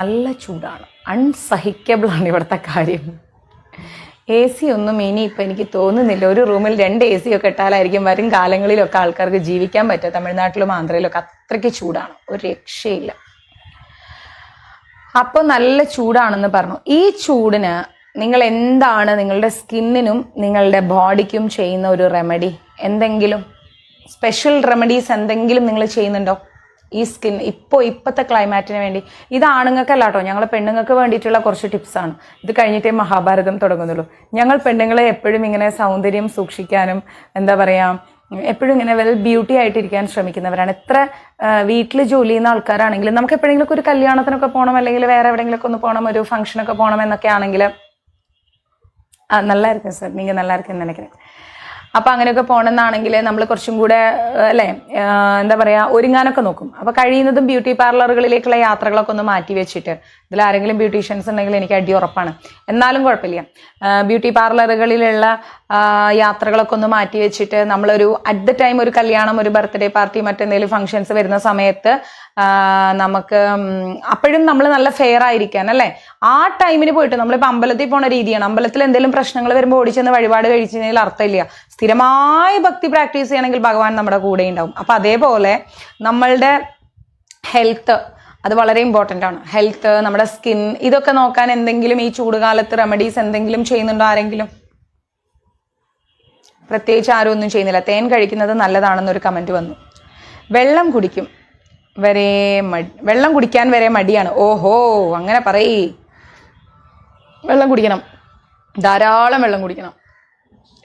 നല്ല ചൂടാണ്. അൺസഹിക്കബിൾ ആണ് ഇവിടുത്തെ കാര്യം. എ സി ഒന്നും ഇനി ഇപ്പം എനിക്ക് തോന്നുന്നില്ല. ഒരു റൂമിൽ രണ്ട് എ സി ഒക്കെ ഇട്ടാലായിരിക്കും വരും കാലങ്ങളിലൊക്കെ ആൾക്കാർക്ക് ജീവിക്കാൻ പറ്റുക. തമിഴ്നാട്ടിലും ആന്ധ്രയിലൊക്കെ അത്രയ്ക്ക് ചൂടാണ്. ഒരു രക്ഷയില്ല. അപ്പോൾ നല്ല ചൂടാണെന്ന് പറഞ്ഞു. ഈ ചൂടിന് നിങ്ങൾ എന്താണ് നിങ്ങളുടെ സ്കിന്നിനും നിങ്ങളുടെ ബോഡിക്കും ചെയ്യുന്ന ഒരു റെമഡി എന്തെങ്കിലും? സ്പെഷ്യൽ റെമഡീസ് എന്തെങ്കിലും നിങ്ങൾ ചെയ്യുന്നുണ്ടോ? ഈ സ്കിൻ ഇപ്പോൾ ഇപ്പോഴത്തെ ക്ലൈമാറ്റിന് വേണ്ടി. ഇത് ആണുങ്ങൾക്കല്ല കേട്ടോ ഞങ്ങൾ പെണ്ണുങ്ങൾക്ക് വേണ്ടിയിട്ടുള്ള കുറച്ച് ടിപ്സാണ് ഇത് കഴിഞ്ഞിട്ടേ മഹാഭാരതം തുടങ്ങുന്നുള്ളൂ. ഞങ്ങൾ പെണ്ണുങ്ങളെ എപ്പോഴും ഇങ്ങനെ സൗന്ദര്യം സൂക്ഷിക്കാനും എന്താ പറയുക എപ്പോഴും ഇങ്ങനെ വെൽ ബ്യൂട്ടി ആയിട്ടിരിക്കാൻ ശ്രമിക്കുന്നവരാണ്. എത്ര വീട്ടിൽ ജോലി ചെയ്യുന്ന ആൾക്കാരാണെങ്കിലും നമുക്ക് എപ്പോഴെങ്കിലും ഒരു കല്യാണത്തിനൊക്കെ പോകണം അല്ലെങ്കിൽ വേറെ എവിടെയെങ്കിലുമൊക്കെ ഒന്ന് പോകണം ഒരു ഫംഗ്ഷനൊക്കെ പോകണം എന്നൊക്കെ ആണെങ്കിൽ നല്ലായിരിക്കും സർ നിങ്ങൾ നല്ലായിരിക്കും എന്ന് നനയ്ക്കുന്നത് അപ്പോൾ അങ്ങനെയൊക്കെ പോകണമെന്നാണെങ്കിൽ നമ്മൾ കുറച്ചും കൂടെ അല്ലെ അല്ലേ എന്താ പറയുക ഒരുങ്ങാനൊക്കെ നോക്കും. അപ്പോൾ കഴിയുന്നതും ബ്യൂട്ടി പാർലറുകളിലേക്കുള്ള യാത്രകളൊക്കെ ഒന്ന് മാറ്റി വെച്ചിട്ട് ഇതിൽ ആരെങ്കിലും ബ്യൂട്ടീഷ്യൻസ് ഉണ്ടെങ്കിൽ എനിക്ക് അടി ഉറപ്പാണ്. എന്നാലും കുഴപ്പമില്ല. ബ്യൂട്ടി പാർലറുകളിലുള്ള യാത്രകളൊക്കെ ഒന്ന് മാറ്റി വെച്ചിട്ട് നമ്മളൊരു അറ്റ് ദ ടൈം ഒരു കല്യാണം ഒരു ബർത്ത്ഡേ പാർട്ടി മറ്റെന്തെങ്കിലും ഫംഗ്ഷൻസ് വരുന്ന സമയത്ത് നമുക്ക് അപ്പോഴും നമ്മൾ നല്ല ഫെയർ ആയിരിക്കാൻ അല്ലേ? ആ ടൈമിന് പോയിട്ട് നമ്മളിപ്പോൾ അമ്പലത്തിൽ പോണ രീതിയാണ്. അമ്പലത്തിൽ എന്തെങ്കിലും പ്രശ്നങ്ങൾ വരുമ്പോൾ ഓടിച്ചെന്ന് വഴിപാട് കഴിച്ചതിൽ അർത്ഥമില്ല. സ്ഥിരമായ ഭക്തി പ്രാക്ടീസ് ചെയ്യണമെങ്കിൽ ഭഗവാൻ നമ്മുടെ കൂടെ ഉണ്ടാവും. അപ്പൊ അതേപോലെ നമ്മളുടെ ഹെൽത്ത് അത് വളരെ ഇമ്പോർട്ടന്റ് ആണ്. ഹെൽത്ത് നമ്മുടെ സ്കിൻ ഇതൊക്കെ നോക്കാൻ എന്തെങ്കിലും ഈ ചൂടുകാലത്ത് റെമഡീസ് എന്തെങ്കിലും ചെയ്യുന്നുണ്ടോ ആരെങ്കിലും? പ്രത്യേകിച്ച് ആരും ഒന്നും ചെയ്യുന്നില്ല. തേൻ കഴിക്കുന്നത് നല്ലതാണെന്നൊരു കമന്റ് വന്നു. വെള്ളം കുടിക്കും വരെ മടി വെള്ളം കുടിക്കാൻ വരെ മടിയാണ്. ഓഹോ അങ്ങനെ പറയേ. വെള്ളം കുടിക്കണം. ധാരാളം വെള്ളം കുടിക്കണം.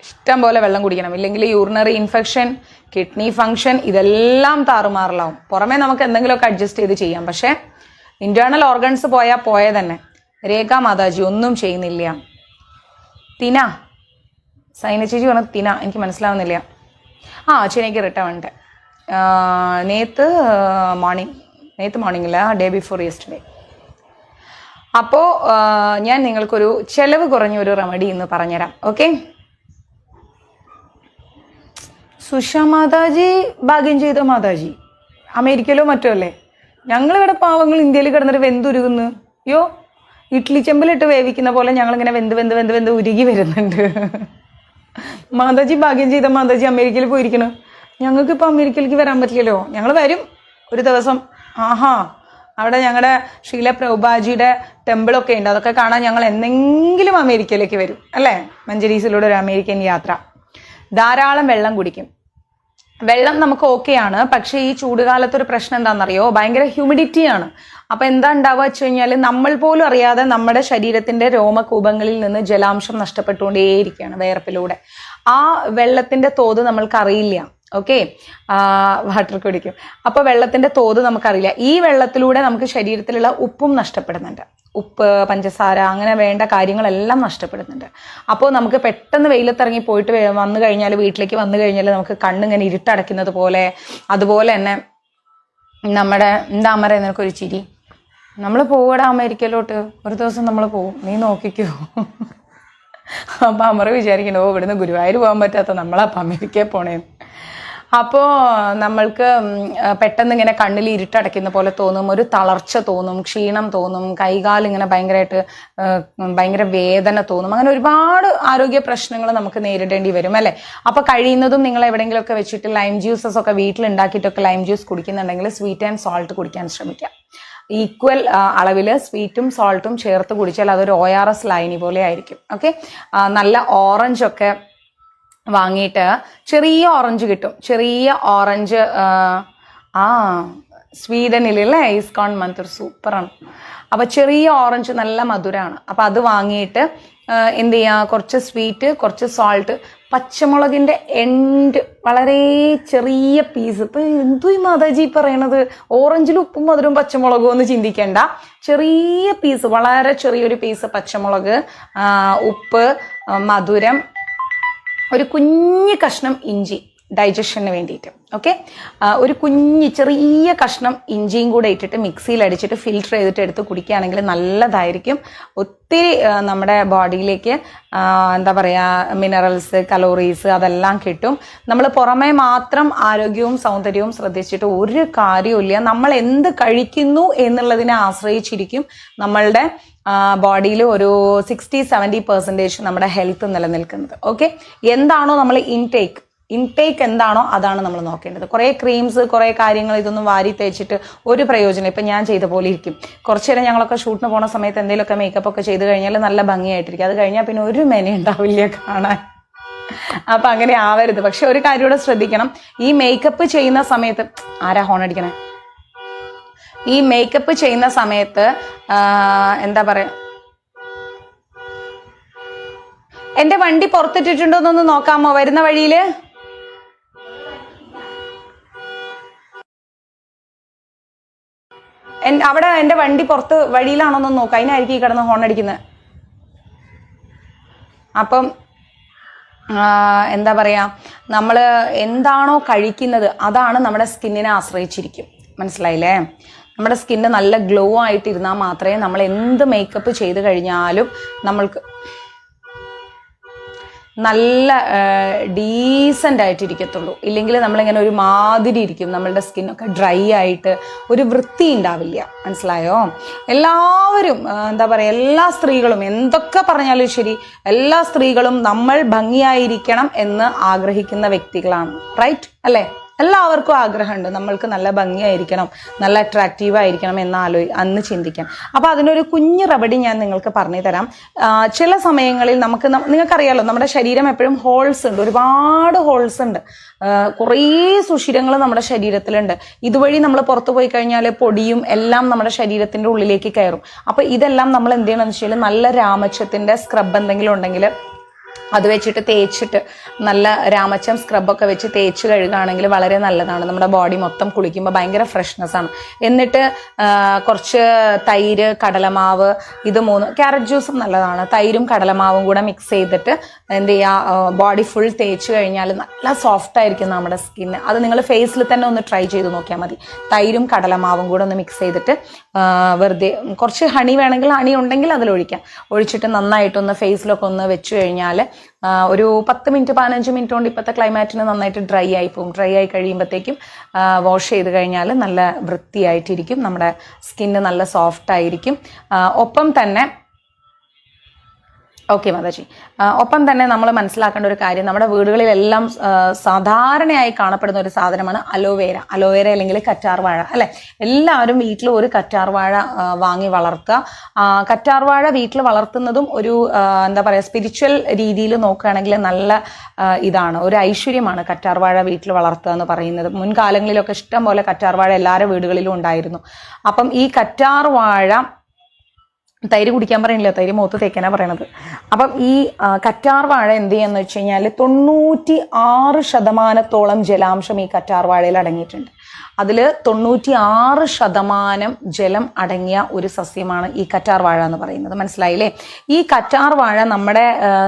ഇഷ്ടം പോലെ വെള്ളം കുടിക്കണം. ഇല്ലെങ്കിൽ യൂറിനറി ഇൻഫെക്ഷൻ കിഡ്നി ഫങ്ഷൻ ഇതെല്ലാം താറുമാറലാവും. പുറമേ നമുക്ക് എന്തെങ്കിലുമൊക്കെ അഡ്ജസ്റ്റ് ചെയ്ത് ചെയ്യാം. പക്ഷേ ഇന്റേണൽ ഓർഗൻസ് പോയാൽ പോയ തന്നെ. രേഖ മാതാജി ഒന്നും ചെയ്യുന്നില്ല. തിന. സൈന ചേച്ചി പറഞ്ഞ തിന. എനിക്ക് മനസ്സിലാവുന്നില്ല. ആ ചെന്നൈക്ക് റിട്ടേൺ ഉണ്ട്. നേത്ത് മോർണിംഗ് നേത്ത് മോർണിംഗ് ഇല്ല ഡേ ബിഫോർ യെസ്റ്റർഡേ അപ്പോൾ ഞാൻ നിങ്ങൾക്കൊരു ചെലവ് കുറഞ്ഞ ഒരു റെമഡി ഇന്ന് പറഞ്ഞുതരാം. ഓക്കെ സുഷ മാതാജി ഭാഗ്യം ചെയ്ത മാതാജി. അമേരിക്കയിലോ മറ്റോ അല്ലേ? ഞങ്ങളിവിടെ പാവങ്ങൾ ഇന്ത്യയിൽ കിടന്നിട്ട് വെന്തുരുകുന്നു. യോ ഇഡ്ലി ചെമ്പിലിട്ട് വേവിക്കുന്ന പോലെ ഞങ്ങളിങ്ങനെ വെന്ത് വെന്ത് വെന്ത് വെന്ത് ഉരുകി വരുന്നുണ്ട്. മാതാജി ഭാഗ്യം ചെയ്ത മാതാജി അമേരിക്കയിൽ പോയിരിക്കണം. ഞങ്ങൾക്ക് ഇപ്പോൾ അമേരിക്കയിലേക്ക് വരാൻ പറ്റില്ലല്ലോ. ഞങ്ങൾ വരും ഒരു ദിവസം. ആഹാ അവിടെ ഞങ്ങളുടെ ഷീല പ്രഭുബാജിയുടെ ടെമ്പിളൊക്കെ ഉണ്ട്. അതൊക്കെ കാണാൻ ഞങ്ങൾ എന്തെങ്കിലും അമേരിക്കയിലേക്ക് വരും അല്ലേ? മഞ്ചരീസിലൂടെ ഒരു അമേരിക്കൻ യാത്ര. ധാരാളം വെള്ളം കുടിക്കും. വെള്ളം നമുക്ക് ഓക്കെയാണ് പക്ഷേ ഈ ചൂടുകാലത്ത് ഒരു പ്രശ്നം എന്താണെന്നറിയോ? ഭയങ്കര ഹ്യൂമിഡിറ്റി ആണ്. അപ്പൊ എന്താ ഉണ്ടാവുക വെച്ച് കഴിഞ്ഞാൽ നമ്മൾ പോലും അറിയാതെ നമ്മുടെ ശരീരത്തിന്റെ രോമകൂപങ്ങളിൽ നിന്ന് ജലാംശം നഷ്ടപ്പെട്ടുകൊണ്ടേയിരിക്കുകയാണ് വേർപ്പിലൂടെ ആ വെള്ളത്തിന്റെ തോത് നമ്മൾക്ക് അറിയില്ല. ഓക്കെ വാട്ടർ കുടിക്കും. അപ്പോൾ വെള്ളത്തിന്റെ തോത് നമുക്കറിയില്ല. ഈ വെള്ളത്തിലൂടെ നമുക്ക് ശരീരത്തിലുള്ള ഉപ്പും നഷ്ടപ്പെടുന്നുണ്ട്. ഉപ്പ് പഞ്ചസാര അങ്ങനെ വേണ്ട കാര്യങ്ങളെല്ലാം നഷ്ടപ്പെടുന്നുണ്ട്. അപ്പോൾ നമുക്ക് പെട്ടെന്ന് വെയിലത്തിറങ്ങി പോയിട്ട് വന്നു കഴിഞ്ഞാൽ വീട്ടിലേക്ക് വന്നു കഴിഞ്ഞാൽ നമുക്ക് കണ്ണിങ്ങനെ ഇരുട്ടടയ്ക്കുന്നത് പോലെ അതുപോലെ തന്നെ നമ്മുടെ എന്താ അമര നിനക്കൊരു ചിരി? നമ്മൾ പോകടാ അമേരിക്കയിലോട്ട്. ഒരു ദിവസം നമ്മൾ പോകും നീ നോക്കിക്കോ. അപ്പം അമർ വിചാരിക്കണോ ഇവിടുന്ന് ഗുരുവായൂർ പോകാൻ പറ്റാത്ത നമ്മളപ്പം അമേരിക്കയിൽ പോണേന്ന്. അപ്പോൾ നമ്മൾക്ക് പെട്ടെന്ന് ഇങ്ങനെ കണ്ണിൽ ഇരുട്ടടയ്ക്കുന്ന പോലെ തോന്നും ഒരു തളർച്ച തോന്നും ക്ഷീണം തോന്നും കൈകാലിങ്ങനെ ഭയങ്കരമായിട്ട് ഭയങ്കര വേദന തോന്നും. അങ്ങനെ ഒരുപാട് ആരോഗ്യ പ്രശ്നങ്ങൾ നമുക്ക് നേരിടേണ്ടി വരും അല്ലേ? അപ്പൊ കഴിയുന്നതും നിങ്ങൾ എവിടെയെങ്കിലുമൊക്കെ വെച്ചിട്ട് ലൈം ജ്യൂസസ് ഒക്കെ വീട്ടിൽ ഉണ്ടാക്കിയിട്ടൊക്കെ ലൈം ജ്യൂസ് കുടിക്കുന്നുണ്ടെങ്കിൽ സ്വീറ്റ് ആൻഡ് സോൾട്ട് കുടിക്കാൻ ശ്രമിക്കാം. ഈക്വൽ അളവിൽ സ്വീറ്റും സോൾട്ടും ചേർത്ത് കുടിച്ചാൽ അതൊരു ഒ ആർ എസ് ലൈനി പോലെ ആയിരിക്കും ഓക്കെ നല്ല ഓറഞ്ച് ഒക്കെ വാങ്ങിയിട്ട് ചെറിയ ഓറഞ്ച് കിട്ടും. ചെറിയ ഓറഞ്ച് ആ സ്വീഡനിലല്ലേ ഐസ്കോൺ മന്ത് സൂപ്പറാണ്. അപ്പോൾ ചെറിയ ഓറഞ്ച് നല്ല മധുരമാണ് അപ്പോൾ അത് വാങ്ങിയിട്ട് എന്ത് ചെയ്യുക കുറച്ച് സ്വീറ്റ് കുറച്ച് സോൾട്ട് പച്ചമുളകിന്റെ എൻഡ് വളരെ ചെറിയ പീസ് ഇപ്പം എന്തു മാതാജി പറയണത്? ഓറഞ്ചിൽ ഉപ്പും മധുരവും പച്ചമുളകും ഒന്ന് ചിന്തിക്കേണ്ട. ചെറിയ പീസ് വളരെ ചെറിയൊരു പീസ് പച്ചമുളക് ഉപ്പ് മധുരം ഒരു കുഞ്ഞു കഷ്ണം ഇഞ്ചി ഡൈജഷന് വേണ്ടിയിട്ട് ഓക്കെ ഒരു കുഞ്ഞ് ചെറിയ കഷ്ണം ഇഞ്ചിയും കൂടെ ഇട്ടിട്ട് മിക്സിയിൽ അടിച്ചിട്ട് ഫിൽറ്റർ ചെയ്തിട്ട് എടുത്ത് കുടിക്കുകയാണെങ്കിൽ നല്ലതായിരിക്കും. ഒത്തിരി നമ്മുടെ ബോഡിയിലേക്ക് എന്താ പറയുക മിനറൽസ് കലോറീസ് അതെല്ലാം കിട്ടും. നമ്മൾ പുറമേ മാത്രം ആരോഗ്യവും സൗന്ദര്യവും ശ്രദ്ധിച്ചിട്ട് ഒരു കാര്യവുമില്ല. നമ്മൾ എന്ത് കഴിക്കുന്നു എന്നുള്ളതിനെ ആശ്രയിച്ചിരിക്കും നമ്മളുടെ ബോഡിയിൽ ഒരു സിക്സ്റ്റി സെവന്റി പെർസെന്റേജ് നമ്മുടെ ഹെൽത്ത് നിലനിൽക്കുന്നത്. ഓക്കെ? എന്താണോ നമ്മൾ ഇൻടേക്ക് ഇൻടേക്ക് എന്താണോ അതാണ് നമ്മൾ നോക്കേണ്ടത്. കുറേ ക്രീംസ് കുറേ കാര്യങ്ങൾ ഇതൊന്നും വാരി തേച്ചിട്ട് ഒരു പ്രയോജനം ഇപ്പം ഞാൻ ചെയ്ത പോലെ ഇരിക്കും. കുറച്ച് നേരം ഞങ്ങളൊക്കെ ഷൂട്ടിന് പോണ സമയത്ത് എന്തെങ്കിലുമൊക്കെ മേക്കപ്പ് ഒക്കെ ചെയ്ത് കഴിഞ്ഞാൽ നല്ല ഭംഗിയായിട്ടിരിക്കും. അത് കഴിഞ്ഞാൽ പിന്നെ ഒരു മെന ഉണ്ടാവില്ല കാണാൻ. അപ്പം അങ്ങനെ ആവരുത്. പക്ഷെ ഒരു കാര്യം കൂടെ ശ്രദ്ധിക്കണം. ഈ മേക്കപ്പ് ചെയ്യുന്ന സമയത്ത് ആരാ ഹോൺ അടിക്കണേ? ഈ മേക്കപ്പ് ചെയ്യുന്ന സമയത്ത് എന്താ പറയാ? എന്റെ വണ്ടി പുറത്തിട്ടിട്ടുണ്ടോ എന്നൊന്ന് നോക്കാമോ? വരുന്ന വഴിയിൽ? അവിടെ എന്റെ വണ്ടി പുറത്ത് വഴിയിലാണോന്ന് നോക്കാം. അതിനായിരിക്കും ഈ കിടന്ന് ഹോൺ അടിക്കുന്നത് അപ്പം എന്താ പറയാ? നമ്മൾ എന്താണോ കഴിക്കുന്നത് അതാണ് നമ്മുടെ സ്കിന്നിനെ ആശ്രയിച്ചിരിക്കും. മനസ്സിലായില്ലേ? നമ്മുടെ സ്കിന്ന് നല്ല ഗ്ലോ ആയിട്ടിരുന്നാൽ മാത്രമേ നമ്മൾ എന്ത് മേക്കപ്പ് ചെയ്ത് കഴിഞ്ഞാലും നമ്മൾക്ക് നല്ല ഡീസന്റ് ആയിട്ടിരിക്കത്തുള്ളൂ. ഇല്ലെങ്കിൽ നമ്മളിങ്ങനെ ഒരു മാതിരി ഇരിക്കും. നമ്മളുടെ സ്കിന്നൊക്കെ ഡ്രൈ ആയിട്ട് ഒരു വൃത്തി ഉണ്ടാവില്ല. മനസ്സിലായോ? എല്ലാവരും എന്താ പറയുക എല്ലാ സ്ത്രീകളും എന്തൊക്കെ പറഞ്ഞാലും ശരി എല്ലാ സ്ത്രീകളും നമ്മൾ ഭംഗിയായിരിക്കണം എന്ന് ആഗ്രഹിക്കുന്ന വ്യക്തികളാണ്. റൈറ്റ് അല്ലേ? എല്ലാവർക്കും ആഗ്രഹമുണ്ട്. നമ്മൾക്ക് നല്ല ഭംഗിയായിരിക്കണം നല്ല അട്രാക്റ്റീവ് ആയിരിക്കണം എന്നാലോ അന്ന് ചിന്തിക്കാം അപ്പോൾ അതിനൊരു കുഞ്ഞു റബഡി ഞാൻ നിങ്ങൾക്ക് പറഞ്ഞു തരാം ചില സമയങ്ങളിൽ നമുക്ക് നിങ്ങൾക്കറിയാലോ നമ്മുടെ ശരീരം എപ്പോഴും ഹോൾസ് ഉണ്ട്. ഒരുപാട് ഹോൾസ് ഉണ്ട്. കുറേ സുഷിരങ്ങൾ നമ്മുടെ ശരീരത്തിലുണ്ട്. ഇതുവഴി നമ്മൾ പുറത്തു പോയി കഴിഞ്ഞാൽ പൊടിയും എല്ലാം നമ്മുടെ ശരീരത്തിന്റെ ഉള്ളിലേക്ക് കയറും. അപ്പോൾ ഇതെല്ലാം നമ്മൾ എന്ത് ചെയ്യണമെന്ന് വെച്ചാൽ നല്ല രാമച്ചത്തിന്റെ സ്ക്രബ് എന്തെങ്കിലും ഉണ്ടെങ്കിൽ അത് വെച്ചിട്ട് തേച്ചിട്ട് നല്ല രാമച്ചം സ്ക്രബൊക്കെ വെച്ച് തേച്ച് കഴുകുകയാണെങ്കിൽ വളരെ നല്ലതാണ്. നമ്മുടെ ബോഡി മൊത്തം കുളിക്കുമ്പോൾ ഭയങ്കര ഫ്രഷ്നെസ് ആണ്. എന്നിട്ട് കുറച്ച് തൈര് കടലമാവ് ഇത് മൂന്ന് ക്യാരറ്റ് ജ്യൂസും നല്ലതാണ്. തൈരും കടലമാവും കൂടെ മിക്സ് ചെയ്തിട്ട് എന്ത് ചെയ്യുക ബോഡി ഫുൾ തേച്ച് കഴിഞ്ഞാൽ നല്ല സോഫ്റ്റ് ആയിരിക്കും നമ്മുടെ സ്കിന്ന് അത് നിങ്ങൾ ഫേസിൽ തന്നെ ഒന്ന് ട്രൈ ചെയ്ത് നോക്കിയാൽ മതി. തൈരും കടലമാവും കൂടെ ഒന്ന് മിക്സ് ചെയ്തിട്ട് വെറുതെ കുറച്ച് ഹണി വേണമെങ്കിൽ ഹണി ഉണ്ടെങ്കിൽ അതിൽ ഒഴിക്കാം. ഒഴിച്ചിട്ട് നന്നായിട്ടൊന്ന് ഫേസിലൊക്കെ ഒന്ന് വെച്ച് കഴിഞ്ഞാൽ ഒരു പത്ത് മിനിറ്റ് പതിനഞ്ച് മിനിറ്റ് കൊണ്ട് ഇപ്പോഴത്തെ ക്ലൈമാറ്റിന് നന്നായിട്ട് ഡ്രൈ ആയി പോകും. ഡ്രൈ ആയി കഴിയുമ്പോഴത്തേക്കും വാഷ് ചെയ്ത് കഴിഞ്ഞാൽ നല്ല വൃത്തിയായിട്ടിരിക്കും. നമ്മുടെ സ്കിന്ന് നല്ല സോഫ്റ്റ് ആയിരിക്കും. ഒപ്പം തന്നെ ഓക്കെ മാതാജി. ഒപ്പം തന്നെ നമ്മൾ മനസ്സിലാക്കേണ്ട ഒരു കാര്യം നമ്മുടെ വീടുകളിലെല്ലാം സാധാരണയായി കാണപ്പെടുന്ന ഒരു സാധനമാണ് അലോവേര. അലോവേര അല്ലെങ്കിൽ കറ്റാർവാഴ അല്ലെ? എല്ലാവരും വീട്ടിൽ ഒരു കറ്റാർവാഴ വാങ്ങി വളർത്തുക. കറ്റാർവാഴ വീട്ടിൽ വളർത്തുന്നതും ഒരു എന്താ പറയുക സ്പിരിച്വൽ രീതിയിൽ നോക്കുകയാണെങ്കിൽ നല്ല ഇതാണ്. ഒരു ഐശ്വര്യമാണ് കറ്റാർവാഴ വീട്ടിൽ വളർത്തുക എന്ന് പറയുന്നത്. മുൻകാലങ്ങളിലൊക്കെ ഇഷ്ടം പോലെ കറ്റാർവാഴ എല്ലാവരുടെ വീടുകളിലും ഉണ്ടായിരുന്നു. അപ്പം ഈ കറ്റാർ വാഴ തൈര് കുടിക്കാൻ പറയണില്ല? തൈര് മുഖത്ത് തേക്കാനാ പറയണത്. അപ്പം ഈ കറ്റാർ വാഴ എന്ത് ചെയ്യാന്ന് വെച്ച് കഴിഞ്ഞാൽ തൊണ്ണൂറ്റി ആറ് ശതമാനത്തോളം ജലാംശം ഈ കറ്റാർ വാഴയിൽ അടങ്ങിയിട്ടുണ്ട്. അതിൽ തൊണ്ണൂറ്റി ആറ് ശതമാനം ജലം അടങ്ങിയ ഒരു സസ്യമാണ് ഈ കറ്റാർ വാഴ എന്ന് പറയുന്നത്. മനസ്സിലായില്ലേ? ഈ കറ്റാർ വാഴ നമ്മുടെ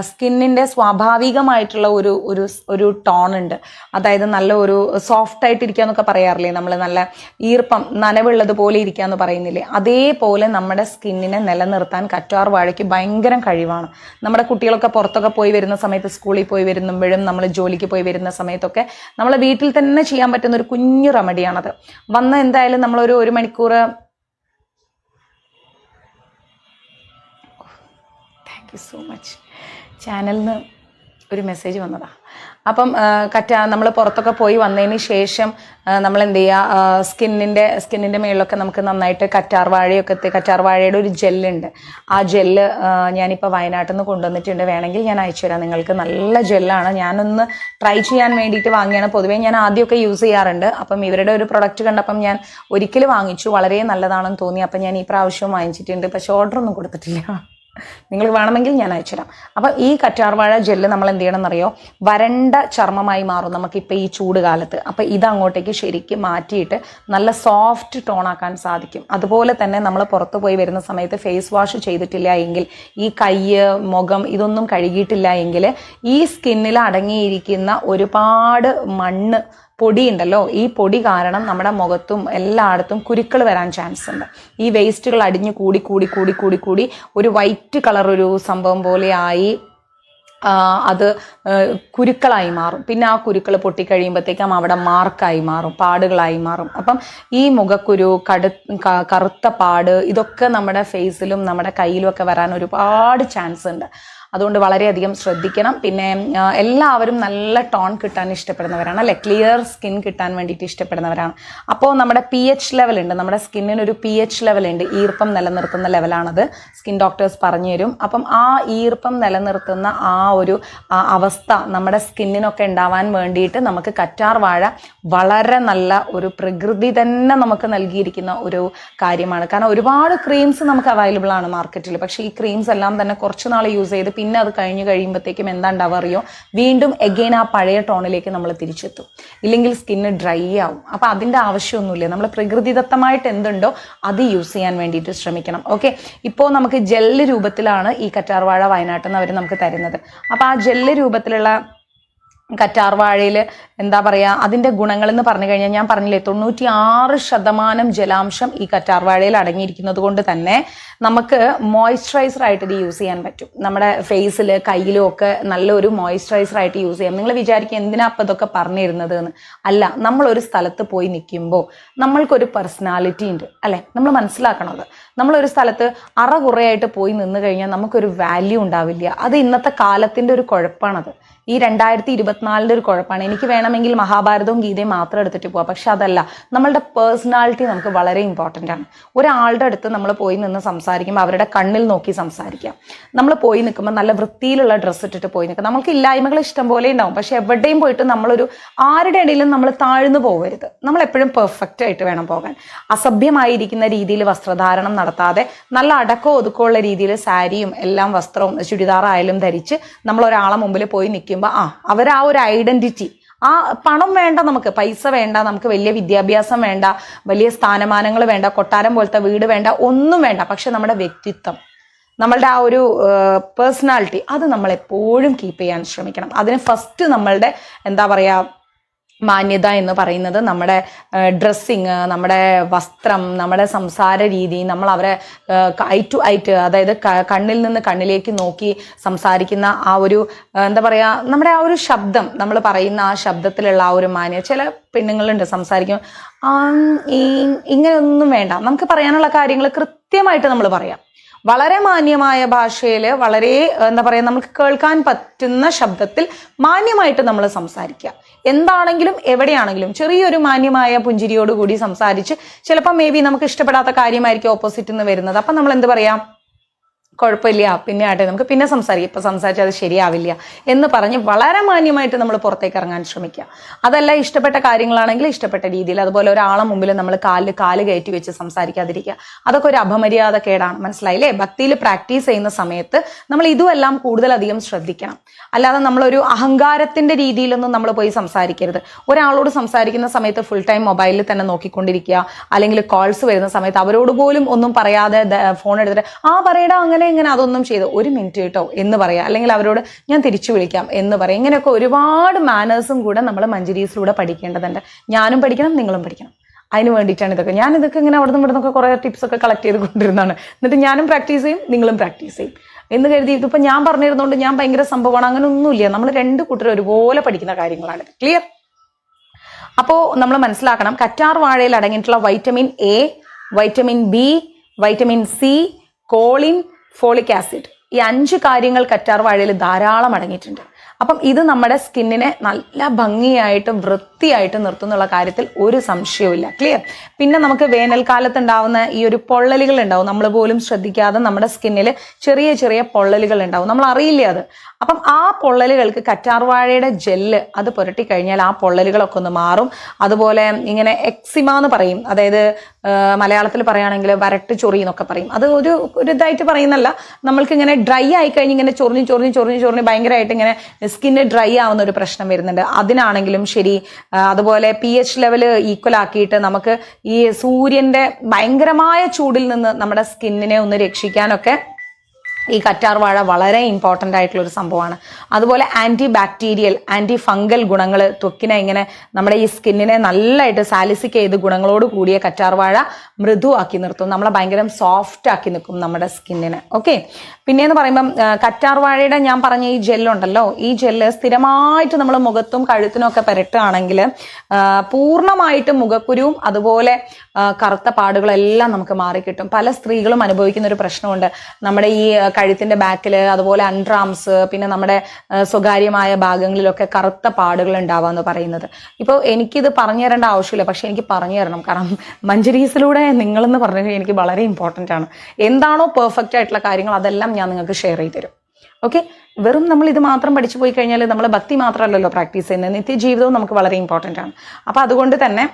സ്കിന്നിന്റെ സ്വാഭാവികമായിട്ടുള്ള ഒരു ഒരു ഒരു ടോൺ ഉണ്ട്. അതായത് നല്ല ഒരു സോഫ്റ്റ് ആയിട്ടിരിക്കുക എന്നൊക്കെ പറയാറില്ലേ നമ്മൾ നല്ല ഈർപ്പം നനവുള്ളത് പോലെ ഇരിക്കുക എന്ന് പറയുന്നില്ലേ? അതേപോലെ നമ്മുടെ സ്കിന്നിനെ നിലനിർത്താൻ കറ്റാർ വാഴയ്ക്ക് ഭയങ്കര കഴിവാണ്. നമ്മുടെ കുട്ടികളൊക്കെ പുറത്തൊക്കെ പോയി വരുന്ന സമയത്ത് സ്കൂളിൽ പോയി വരുമ്പോഴും നമ്മൾ ജോലിക്ക് പോയി വരുന്ന സമയത്തൊക്കെ നമ്മൾ വീട്ടിൽ തന്നെ ചെയ്യാൻ പറ്റുന്ന ഒരു കുഞ്ഞു റെമഡിയാണത് വന്ന് എന്തായാലും നമ്മളൊരു ഒരു മണിക്കൂർ താങ്ക് യു സോ മച്ച് ചാനലിൽ നിന്ന് ഒരു മെസ്സേജ് വന്നതാ. അപ്പം കറ്റ നമ്മൾ പുറത്തൊക്കെ പോയി വന്നതിന് ശേഷം നമ്മൾ എന്ത് ചെയ്യുക സ്കിന്നിന്റെ സ്കിന്നിന്റെ മേളിലൊക്കെ നമുക്ക് നന്നായിട്ട് കറ്റാർ വാഴയൊക്കെ കറ്റാർ വാഴയുടെ ഒരു ജെല്ലുണ്ട്. ആ ജെല്ല് ഞാനിപ്പോൾ വയനാട്ടിൽ നിന്ന് കൊണ്ടുവന്നിട്ടുണ്ട്. വേണമെങ്കിൽ ഞാൻ അയച്ചു തരാം. നിങ്ങൾക്ക് നല്ല ജെല്ലാണ്. ഞാനൊന്ന് ട്രൈ ചെയ്യാൻ വേണ്ടിയിട്ട് വാങ്ങിയാണ്. പൊതുവേ ഞാൻ ആദ്യമൊക്കെ യൂസ് ചെയ്യാറുണ്ട്. അപ്പം ഇവരുടെ ഒരു പ്രൊഡക്റ്റ് കണ്ടപ്പം ഞാൻ ഒരിക്കൽ വാങ്ങിച്ചു. വളരെ നല്ലതാണെന്ന് തോന്നി. അപ്പം ഞാൻ ഈ പ്രാവശ്യം വാങ്ങിച്ചിട്ടുണ്ട്. പക്ഷേ ഓർഡർ ഒന്നും കൊടുത്തിട്ടില്ല. നിങ്ങൾക്ക് വേണമെങ്കിൽ ഞാൻ അയച്ചുതരാം. അപ്പം ഈ കറ്റാർവാഴ ജെല്ല് നമ്മൾ എന്ത് ചെയ്യണം എന്നറിയോ വരണ്ട ചർമ്മമായി മാറും നമുക്കിപ്പോൾ ഈ ചൂട് കാലത്ത്. അപ്പം ഇത് അങ്ങോട്ടേക്ക് ശരിക്കും മാറ്റിയിട്ട് നല്ല സോഫ്റ്റ് ടോൺ ആക്കാൻ സാധിക്കും. അതുപോലെ തന്നെ നമ്മൾ പുറത്തു പോയി വരുന്ന സമയത്ത് ഫേസ് വാഷ് ചെയ്തിട്ടില്ല എങ്കിൽ ഈ കയ്യ് മുഖം ഇതൊന്നും കഴുകിയിട്ടില്ല എങ്കിൽ ഈ സ്കിന്നിൽ അടങ്ങിയിരിക്കുന്ന ഒരുപാട് മണ്ണ് പൊടി ഉണ്ടല്ലോ ഈ പൊടി കാരണം നമ്മുടെ മുഖത്തും എല്ലായിടത്തും കുരുക്കൾ വരാൻ ചാൻസ് ഉണ്ട്. ഈ വേസ്റ്റുകൾ അടിഞ്ഞു കൂടി കൂടി കൂടി കൂടി കൂടി ഒരു വൈറ്റ് കളർ ഒരു സംഭവം പോലെ ആയി അത് കുരുക്കളായി മാറും. പിന്നെ ആ കുരുക്കൾ പൊട്ടിക്കഴിയുമ്പോഴത്തേക്കും അവിടെ മാർക്കായി മാറും പാടുകളായി മാറും. അപ്പം ഈ മുഖക്കുരു കടു കറുത്ത പാട് ഇതൊക്കെ നമ്മുടെ ഫേസിലും നമ്മുടെ കയ്യിലും ഒക്കെ വരാൻ ഒരുപാട് ചാൻസ് ഉണ്ട്. അതുകൊണ്ട് വളരെയധികം ശ്രദ്ധിക്കണം. പിന്നെ എല്ലാവരും നല്ല ടോൺ കിട്ടാൻ ഇഷ്ടപ്പെടുന്നവരാണ് അല്ലെ? ക്ലിയർ സ്കിൻ കിട്ടാൻ വേണ്ടിയിട്ട് ഇഷ്ടപ്പെടുന്നവരാണ്. അപ്പോൾ നമ്മുടെ പി എച്ച് ലെവൽ ഉണ്ട്. നമ്മുടെ സ്കിന്നിന് ഒരു പി എച്ച് ലെവൽ ഉണ്ട്. ഈർപ്പം നിലനിർത്തുന്ന ലെവലാണത്. സ്കിൻ ഡോക്ടേഴ്സ് പറഞ്ഞു തരും. അപ്പം ആ ഈർപ്പം നിലനിർത്തുന്ന ആ ഒരു അവസ്ഥ നമ്മുടെ സ്കിന്നിനൊക്കെ ഉണ്ടാവാൻ വേണ്ടിയിട്ട് നമുക്ക് കറ്റാർ വാഴ വളരെ നല്ല ഒരു പ്രകൃതി തന്നെ നമുക്ക് നൽകിയിരിക്കുന്ന ഒരു കാര്യമാണ്. കാരണം ഒരുപാട് ക്രീംസ് നമുക്ക് അവൈലബിൾ ആണ് മാർക്കറ്റിൽ. പക്ഷേ ഈ ക്രീംസ് എല്ലാം തന്നെ കുറച്ച് നാൾ യൂസ് ചെയ്ത് പിന്നെ അത് കഴിഞ്ഞ് കഴിയുമ്പോഴത്തേക്കും എന്താ ഉണ്ടാവുക അറിയോ? വീണ്ടും എഗെയിൻ ആ പഴയ ടോണിലേക്ക് നമ്മൾ തിരിച്ചെത്തും. ഇല്ലെങ്കിൽ സ്കിന്ന് ഡ്രൈ ആവും. അപ്പോൾ അതിന്റെ ആവശ്യമൊന്നുമില്ല. നമ്മൾ പ്രകൃതിദത്തമായിട്ട് എന്തുണ്ടോ അത് യൂസ് ചെയ്യാൻ വേണ്ടിയിട്ട് ശ്രമിക്കണം. ഓക്കെ ഇപ്പോൾ നമുക്ക് ജെല്ല് രൂപത്തിലാണ് ഈ കറ്റാർവാഴ വയനാട്ടിൽ നിന്ന് അവർ നമുക്ക് തരുന്നത്. അപ്പോൾ ആ ജെല്ല് രൂപത്തിലുള്ള കറ്റാർവാഴയിൽ എന്താ പറയുക അതിന്റെ ഗുണങ്ങൾ എന്ന് പറഞ്ഞു കഴിഞ്ഞാൽ ഞാൻ പറഞ്ഞില്ലേ തൊണ്ണൂറ്റി ആറ് ശതമാനം ജലാംശം ഈ കറ്റാർവാഴയിൽ അടങ്ങിയിരിക്കുന്നത് കൊണ്ട് തന്നെ നമുക്ക് മോയ്സ്ചറൈസർ ആയിട്ട് ഇത് യൂസ് ചെയ്യാൻ പറ്റും. നമ്മുടെ ഫേസിൽ കയ്യിലും ഒക്കെ നല്ലൊരു മോയ്സ്ചറൈസർ ആയിട്ട് യൂസ് ചെയ്യാം. നിങ്ങൾ വിചാരിക്കുക എന്തിനാ അപ്പം ഇതൊക്കെ പറഞ്ഞിരുന്നത് എന്ന് അല്ല നമ്മളൊരു സ്ഥലത്ത് പോയി നിൽക്കുമ്പോൾ നമ്മൾക്കൊരു പേഴ്സണാലിറ്റി ഉണ്ട് അല്ലെ? നമ്മൾ മനസ്സിലാക്കണത്. നമ്മളൊരു സ്ഥലത്ത് അറ കുറയായിട്ട് പോയി നിന്ന് കഴിഞ്ഞാൽ നമുക്കൊരു വാല്യൂ ഉണ്ടാവില്ല. അത് ഇന്നത്തെ കാലത്തിന്റെ ഒരു കുഴപ്പമാണത്. ഈ രണ്ടായിരത്തി ഇരുപത്തിനാലിന്റെ ഒരു കുഴപ്പമാണ്. എനിക്ക് വേണമെങ്കിൽ മഹാഭാരതവും ഗീതയും മാത്രം എടുത്തിട്ട് പോവാം. പക്ഷെ അതല്ല നമ്മളുടെ പേഴ്സണാലിറ്റി നമുക്ക് വളരെ ഇമ്പോർട്ടന്റ് ആണ്. ഒരാളുടെ അടുത്ത് നമ്മൾ പോയി നിന്ന് സംസാരിക്കുമ്പോൾ അവരുടെ കണ്ണിൽ നോക്കി സംസാരിക്കാം. നമ്മൾ പോയി നിൽക്കുമ്പോൾ നല്ല വൃത്തിയിലുള്ള ഡ്രസ്സ് ഇട്ടിട്ട് പോയി നിൽക്കാം. നമുക്ക് ഇല്ലായ്മകൾ ഇഷ്ടം പോലെ ഉണ്ടാവും. പക്ഷെ എവിടെയും പോയിട്ട് നമ്മളൊരു ആരുടെ ഇടയിലും നമ്മൾ താഴ്ന്നു പോകരുത് നമ്മൾ എപ്പോഴും പെർഫെക്റ്റ് ആയിട്ട് വേണം പോകാൻ. അസഭ്യമായിരിക്കുന്ന രീതിയിൽ വസ്ത്രധാരണം നടത്താതെ നല്ല അടക്കം ഒതുക്കമുള്ള രീതിയിൽ സാരിയും എല്ലാം വസ്ത്രവും ചുരിദാറായാലും ധരിച്ച് നമ്മൾ ഒരാളെ മുമ്പിൽ പോയി നിൽക്കുമ്പോൾ ആ അവർ ആ ഒരു ഐഡന്റിറ്റി ആ പണം വേണ്ട നമുക്ക് പൈസ വേണ്ട നമുക്ക് വലിയ വിദ്യാഭ്യാസം വേണ്ട വലിയ സ്ഥാനമാനങ്ങൾ വേണ്ട കൊട്ടാരം പോലത്തെ വീട് വേണ്ട ഒന്നും വേണ്ട. പക്ഷെ നമ്മുടെ വ്യക്തിത്വം നമ്മളുടെ ആ ഒരു പേഴ്സണാലിറ്റി അത് നമ്മൾ എപ്പോഴും കീപ്പ് ചെയ്യാൻ ശ്രമിക്കണം. അതിന് ഫസ്റ്റ് നമ്മളുടെ എന്താ പറയുക മാന്യത എന്ന് പറയുന്നത് നമ്മുടെ ഡ്രസ്സിങ് നമ്മുടെ വസ്ത്രം നമ്മുടെ സംസാര രീതി നമ്മൾ അവരെ ഐ ടു ഐറ്റ് അതായത് കണ്ണിൽ നിന്ന് കണ്ണിലേക്ക് നോക്കി സംസാരിക്കുന്ന ആ ഒരു എന്താ പറയുക നമ്മുടെ ആ ഒരു ശബ്ദം നമ്മൾ പറയുന്ന ആ ശബ്ദത്തിലുള്ള ആ ഒരു മാന്യ ചില പെണ്ണുങ്ങളുണ്ട് സംസാരിക്കും "ആ, ഈ ഇങ്ങനെയൊന്നും വേണ്ട. നമുക്ക് പറയാനുള്ള കാര്യങ്ങൾ കൃത്യമായിട്ട് നമ്മൾ പറയാം. വളരെ മാന്യമായ ഭാഷയിൽ വളരെ എന്താ പറയുക നമുക്ക് കേൾക്കാൻ പറ്റുന്ന ശബ്ദത്തിൽ മാന്യമായിട്ട് നമ്മൾ സംസാരിക്കുക. എന്താണെങ്കിലും എവിടെയാണെങ്കിലും ചെറിയൊരു മാന്യമായ പുഞ്ചിരിയോടുകൂടി സംസാരിച്ച് ചിലപ്പോൾ മേ ബി നമുക്ക് ഇഷ്ടപ്പെടാത്ത കാര്യമായിരിക്കും ഓപ്പോസിറ്റ് നിന്ന് വരുന്നത്. അപ്പം നമ്മൾ എന്ത് പറയാം? കുഴപ്പമില്ല. പിന്നെ ആട്ടെ നമുക്ക് പിന്നെ സംസാരിക്കാം. ഇപ്പം സംസാരിച്ചാൽ അത് ശരിയാവില്ല എന്ന് പറഞ്ഞ് വളരെ മാന്യമായിട്ട് നമ്മൾ പുറത്തേക്ക് ഇറങ്ങാൻ ശ്രമിക്കുക. അതല്ല ഇഷ്ടപ്പെട്ട കാര്യങ്ങളാണെങ്കിൽ ഇഷ്ടപ്പെട്ട രീതിയിൽ അതുപോലെ ഒരാളെ മുമ്പിൽ നമ്മൾ കാലിൽ കാൽ കയറ്റി വെച്ച് സംസാരിക്കാതിരിക്കുക. അതൊക്കെ ഒരു അപമര്യാദ കേടാണ്. മനസ്സിലായില്ലേ? ഭക്തിയിൽ പ്രാക്ടീസ് ചെയ്യുന്ന സമയത്ത് നമ്മൾ ഇതുമെല്ലാം കൂടുതലധികം ശ്രദ്ധിക്കണം. അല്ലാതെ നമ്മളൊരു അഹങ്കാരത്തിന്റെ രീതിയിലൊന്നും നമ്മൾ പോയി സംസാരിക്കരുത്. ഒരാളോട് സംസാരിക്കുന്ന സമയത്ത് ഫുൾ ടൈം മൊബൈലിൽ തന്നെ നോക്കിക്കൊണ്ടിരിക്കുക. അല്ലെങ്കിൽ കോൾസ് വരുന്ന സമയത്ത് അവരോട് പോലും ഒന്നും പറയാതെ ഫോൺ എടുത്തിട്ട് ആ പറയടാ അങ്ങനെ ഇങ്ങനെ അതൊന്നും ചെയ്ത് ഒരു മിനിറ്റ് കേട്ടോ എന്ന് പറയാം. അല്ലെങ്കിൽ അവരോട് ഞാൻ തിരിച്ചു വിളിക്കാം എന്ന് പറയാം. ഇങ്ങനെയൊക്കെ ഒരുപാട് മാനേഴ്സും കൂടെ നമ്മൾ മഞ്ചരീസിലൂടെ പഠിക്കേണ്ടതുണ്ട്. ഞാനും പഠിക്കണം നിങ്ങളും പഠിക്കണം. അതിന് വേണ്ടിയിട്ടാണ് ഇതൊക്കെ. ഞാൻ ഇതൊക്കെ ഇങ്ങനെ അവിടെ നിന്ന് ഇവിടെ നിന്നൊക്കെ കുറേ ടിപ്സ് ഒക്കെ കളക്ട് ചെയ്ത് കൊണ്ടിരുന്നതാണ്. എന്നിട്ട് ഞാനും പ്രാക്ടീസ് ചെയ്യും നിങ്ങളും പ്രാക്ടീസ് ചെയ്യും. എന്ന് കരുതി ഇതിപ്പോൾ ഞാൻ പറഞ്ഞിരുന്നതുകൊണ്ട് ഞാൻ ഭയങ്കര സംഭവമാണ്. അങ്ങനെ ഒന്നുമില്ല നമ്മൾ രണ്ട് കൂട്ടർ ഒരുപോലെ പഠിക്കുന്ന കാര്യങ്ങളാണ്. ക്ലിയർ അപ്പോൾ നമ്മൾ മനസ്സിലാക്കണം. കറ്റാർ വാഴയിൽ അടങ്ങിയിട്ടുള്ള vitamin A vitamin B vitamin C choline folic acid. ഈ അഞ്ച് കാര്യങ്ങൾ കറ്റാർവാഴയിൽ ധാരാളം അടങ്ങിയിട്ടുണ്ട്. അപ്പം ഇത് നമ്മുടെ സ്കിന്നിനെ നല്ല ഭംഗിയായിട്ട് വൃത്തിയായിട്ട് നിർത്തുന്നുള്ള കാര്യത്തിൽ ഒരു സംശയവുമില്ല. ക്ലിയർ പിന്നെ നമുക്ക് വേനൽക്കാലത്ത് ഉണ്ടാവുന്ന ഈ ഒരു പൊള്ളലുകൾ ഉണ്ടാവും നമ്മൾ പോലും ശ്രദ്ധിക്കാതെ നമ്മുടെ സ്കിന്നിൽ ചെറിയ ചെറിയ പൊള്ളലുകൾ ഉണ്ടാവും നമ്മൾ അറിയില്ല അത്? അപ്പം ആ പൊള്ളലുകൾക്ക് കറ്റാർവാഴയുടെ ജെല്ല് അത് പുരട്ടി കഴിഞ്ഞാൽ ആ പൊള്ളലുകളൊക്കെ ഒന്ന് മാറും. അതുപോലെ ഇങ്ങനെ എക്സിമ എന്ന് പറയും. അതായത് മലയാളത്തിൽ പറയുകയാണെങ്കിൽ വരട്ട് ചൊറി എന്നൊക്കെ പറയും. അത് ഒരു ഒരു ഇതായിട്ട് പറയുന്നല്ല നമ്മൾക്ക് ഇങ്ങനെ ഡ്രൈ ആയി കഴിഞ്ഞ് ഇങ്ങനെ ചൊറിഞ്ഞ് ചൊറിഞ്ഞ് ചൊറിഞ്ഞ് ചൊറിഞ്ഞ് ഭയങ്കരമായിട്ട് ഇങ്ങനെ സ്കിന്ന് ഡ്രൈ ആവുന്ന ഒരു പ്രശ്നം വരുന്നുണ്ട്. അതിനാണെങ്കിലും ശരി അതുപോലെ പി എച്ച് ലെവൽ ഈക്വൽ ആക്കിയിട്ട് നമുക്ക് ഈ സൂര്യന്റെ ഭയങ്കരമായ ചൂടിൽ നിന്ന് നമ്മുടെ സ്കിന്നിനെ ഒന്ന് രക്ഷിക്കാനൊക്കെ ഈ കറ്റാർവാഴ വളരെ ഇമ്പോർട്ടന്റ് ആയിട്ടുള്ള ഒരു സംഭവമാണ്. അതുപോലെ ആന്റി ബാക്ടീരിയൽ ആന്റി ഫംഗൽ ഗുണങ്ങൾ ത്വക്കിനെ ഇങ്ങനെ നമ്മുടെ ഈ സ്കിന്നിനെ നല്ലതായിട്ട് സാലിസിക് ചെയ്ത് ഗുണങ്ങളോട് കൂടിയ കറ്റാർവാഴ മൃദുവാക്കി നിർത്തും. നമ്മളെ ഭയങ്കര സോഫ്റ്റ് ആക്കി നിൽക്കും നമ്മുടെ സ്കിന്നിനെ. ഓക്കെ പിന്നെയെന്ന് പറയുമ്പം കറ്റാർവാഴയുടെ കറ്റാർ വാഴയുടെ ഞാൻ പറഞ്ഞ ഈ ജെല്ലുണ്ടല്ലോ ഈ ജെല്ല് സ്ഥിരമായിട്ട് നമ്മൾ മുഖത്തും കഴുത്തിനും ഒക്കെ പുരട്ടുകയാണെങ്കിൽ പൂർണമായിട്ടും മുഖക്കുരുവും അതുപോലെ കറുത്ത പാടുകളെല്ലാം നമുക്ക് മാറിക്കിട്ടും. പല സ്ത്രീകളും അനുഭവിക്കുന്ന ഒരു പ്രശ്നമുണ്ട്. നമ്മുടെ ഈ കഴുത്തിന്റെ ബാക്കിൽ അതുപോലെ അൺട്രാംസ് പിന്നെ നമ്മുടെ സ്വകാര്യമായ ഭാഗങ്ങളിലൊക്കെ കറുത്ത പാടുകൾ ഉണ്ടാവാന്ന് പറയുന്നത്. ഇപ്പോൾ എനിക്കിത് പറഞ്ഞു തരേണ്ട ആവശ്യമില്ല പക്ഷെ എനിക്ക് പറഞ്ഞു തരണം. കാരണം മഞ്ജരീസിലൂടെ നിങ്ങളെന്ന് പറഞ്ഞത് എനിക്ക് വളരെ ഇമ്പോർട്ടന്റ് ആണ്. എന്താണോ പെർഫെക്റ്റ് ആയിട്ടുള്ള കാര്യങ്ങൾ അതെല്ലാം ഞാൻ നിങ്ങൾക്ക് ഷെയർ ചെയ്ത് തരും. ഓക്കെ വെറും നമ്മൾ ഇത് മാത്രം പഠിച്ചു പോയി കഴിഞ്ഞാൽ നമ്മൾ ഭക്തി മാത്രമല്ലല്ലോ പ്രാക്ടീസ് ചെയ്യുന്നത്. നിത്യജീവിതവും നമുക്ക് വളരെ ഇമ്പോർട്ടന്റ് ആണ്. അപ്പോൾ അതുകൊണ്ട് തന്നെ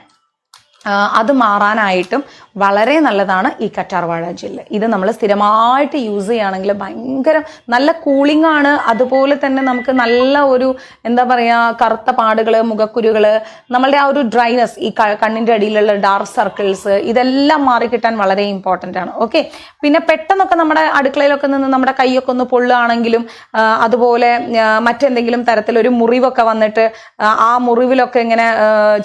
അത് മാറാനായിട്ടും വളരെ നല്ലതാണ് ഈ കറ്റാർവാഴ ജെല്ല്. ഇത് നമ്മൾ സ്ഥിരമായിട്ട് യൂസ് ചെയ്യുകയാണെങ്കിൽ ഭയങ്കര നല്ല കൂളിംഗ് ആണ്. അതുപോലെ തന്നെ നമുക്ക് നല്ല ഒരു എന്താ പറയുക കറുത്ത പാടുകൾ മുഖക്കുരുകൾ നമ്മളുടെ ആ ഒരു ഡ്രൈനസ് ഈ കണ്ണിന്റെ അടിയിലുള്ള ഡാർക്ക് സർക്കിൾസ് ഇതെല്ലാം മാറിക്കിട്ടാൻ വളരെ ഇമ്പോർട്ടന്റ് ആണ്. ഓക്കെ പിന്നെ പെട്ടെന്നൊക്കെ നമ്മുടെ അടുക്കളയിലൊക്കെ നിന്ന് നമ്മുടെ കൈയൊക്കെ ഒന്ന് പൊള്ളുകയാണെങ്കിലും അതുപോലെ മറ്റെന്തെങ്കിലും തരത്തിലൊരു മുറിവൊക്കെ വന്നിട്ട് ആ, മുറിവിലൊക്കെ ഇങ്ങനെ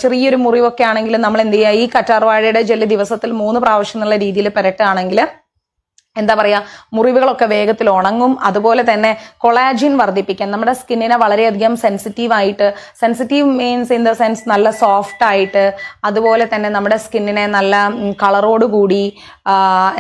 ചെറിയൊരു മുറിവൊക്കെ ആണെങ്കിലും നമ്മൾ എന്ത് ചെയ്യുക? ഈ കറ്റാർവാഴയുടെ ജെല്ല് ദിവസത്തിൽ മൂന്ന് പ്രാവശ്യം എന്നുള്ള രീതിയിൽ പുരട്ടുകയാണെങ്കിൽ എന്താ പറയുക മുറിവുകളൊക്കെ വേഗത്തിൽ ഉണങ്ങും. അതുപോലെ തന്നെ കൊളാജിൻ വർദ്ധിപ്പിക്കാൻ. നമ്മുടെ സ്കിന്നിനെ വളരെയധികം സെൻസിറ്റീവ് ആയിട്ട് sensitive means in the sense നല്ല സോഫ്റ്റ് ആയിട്ട് അതുപോലെ തന്നെ നമ്മുടെ സ്കിന്നിനെ നല്ല കളറോട് കൂടി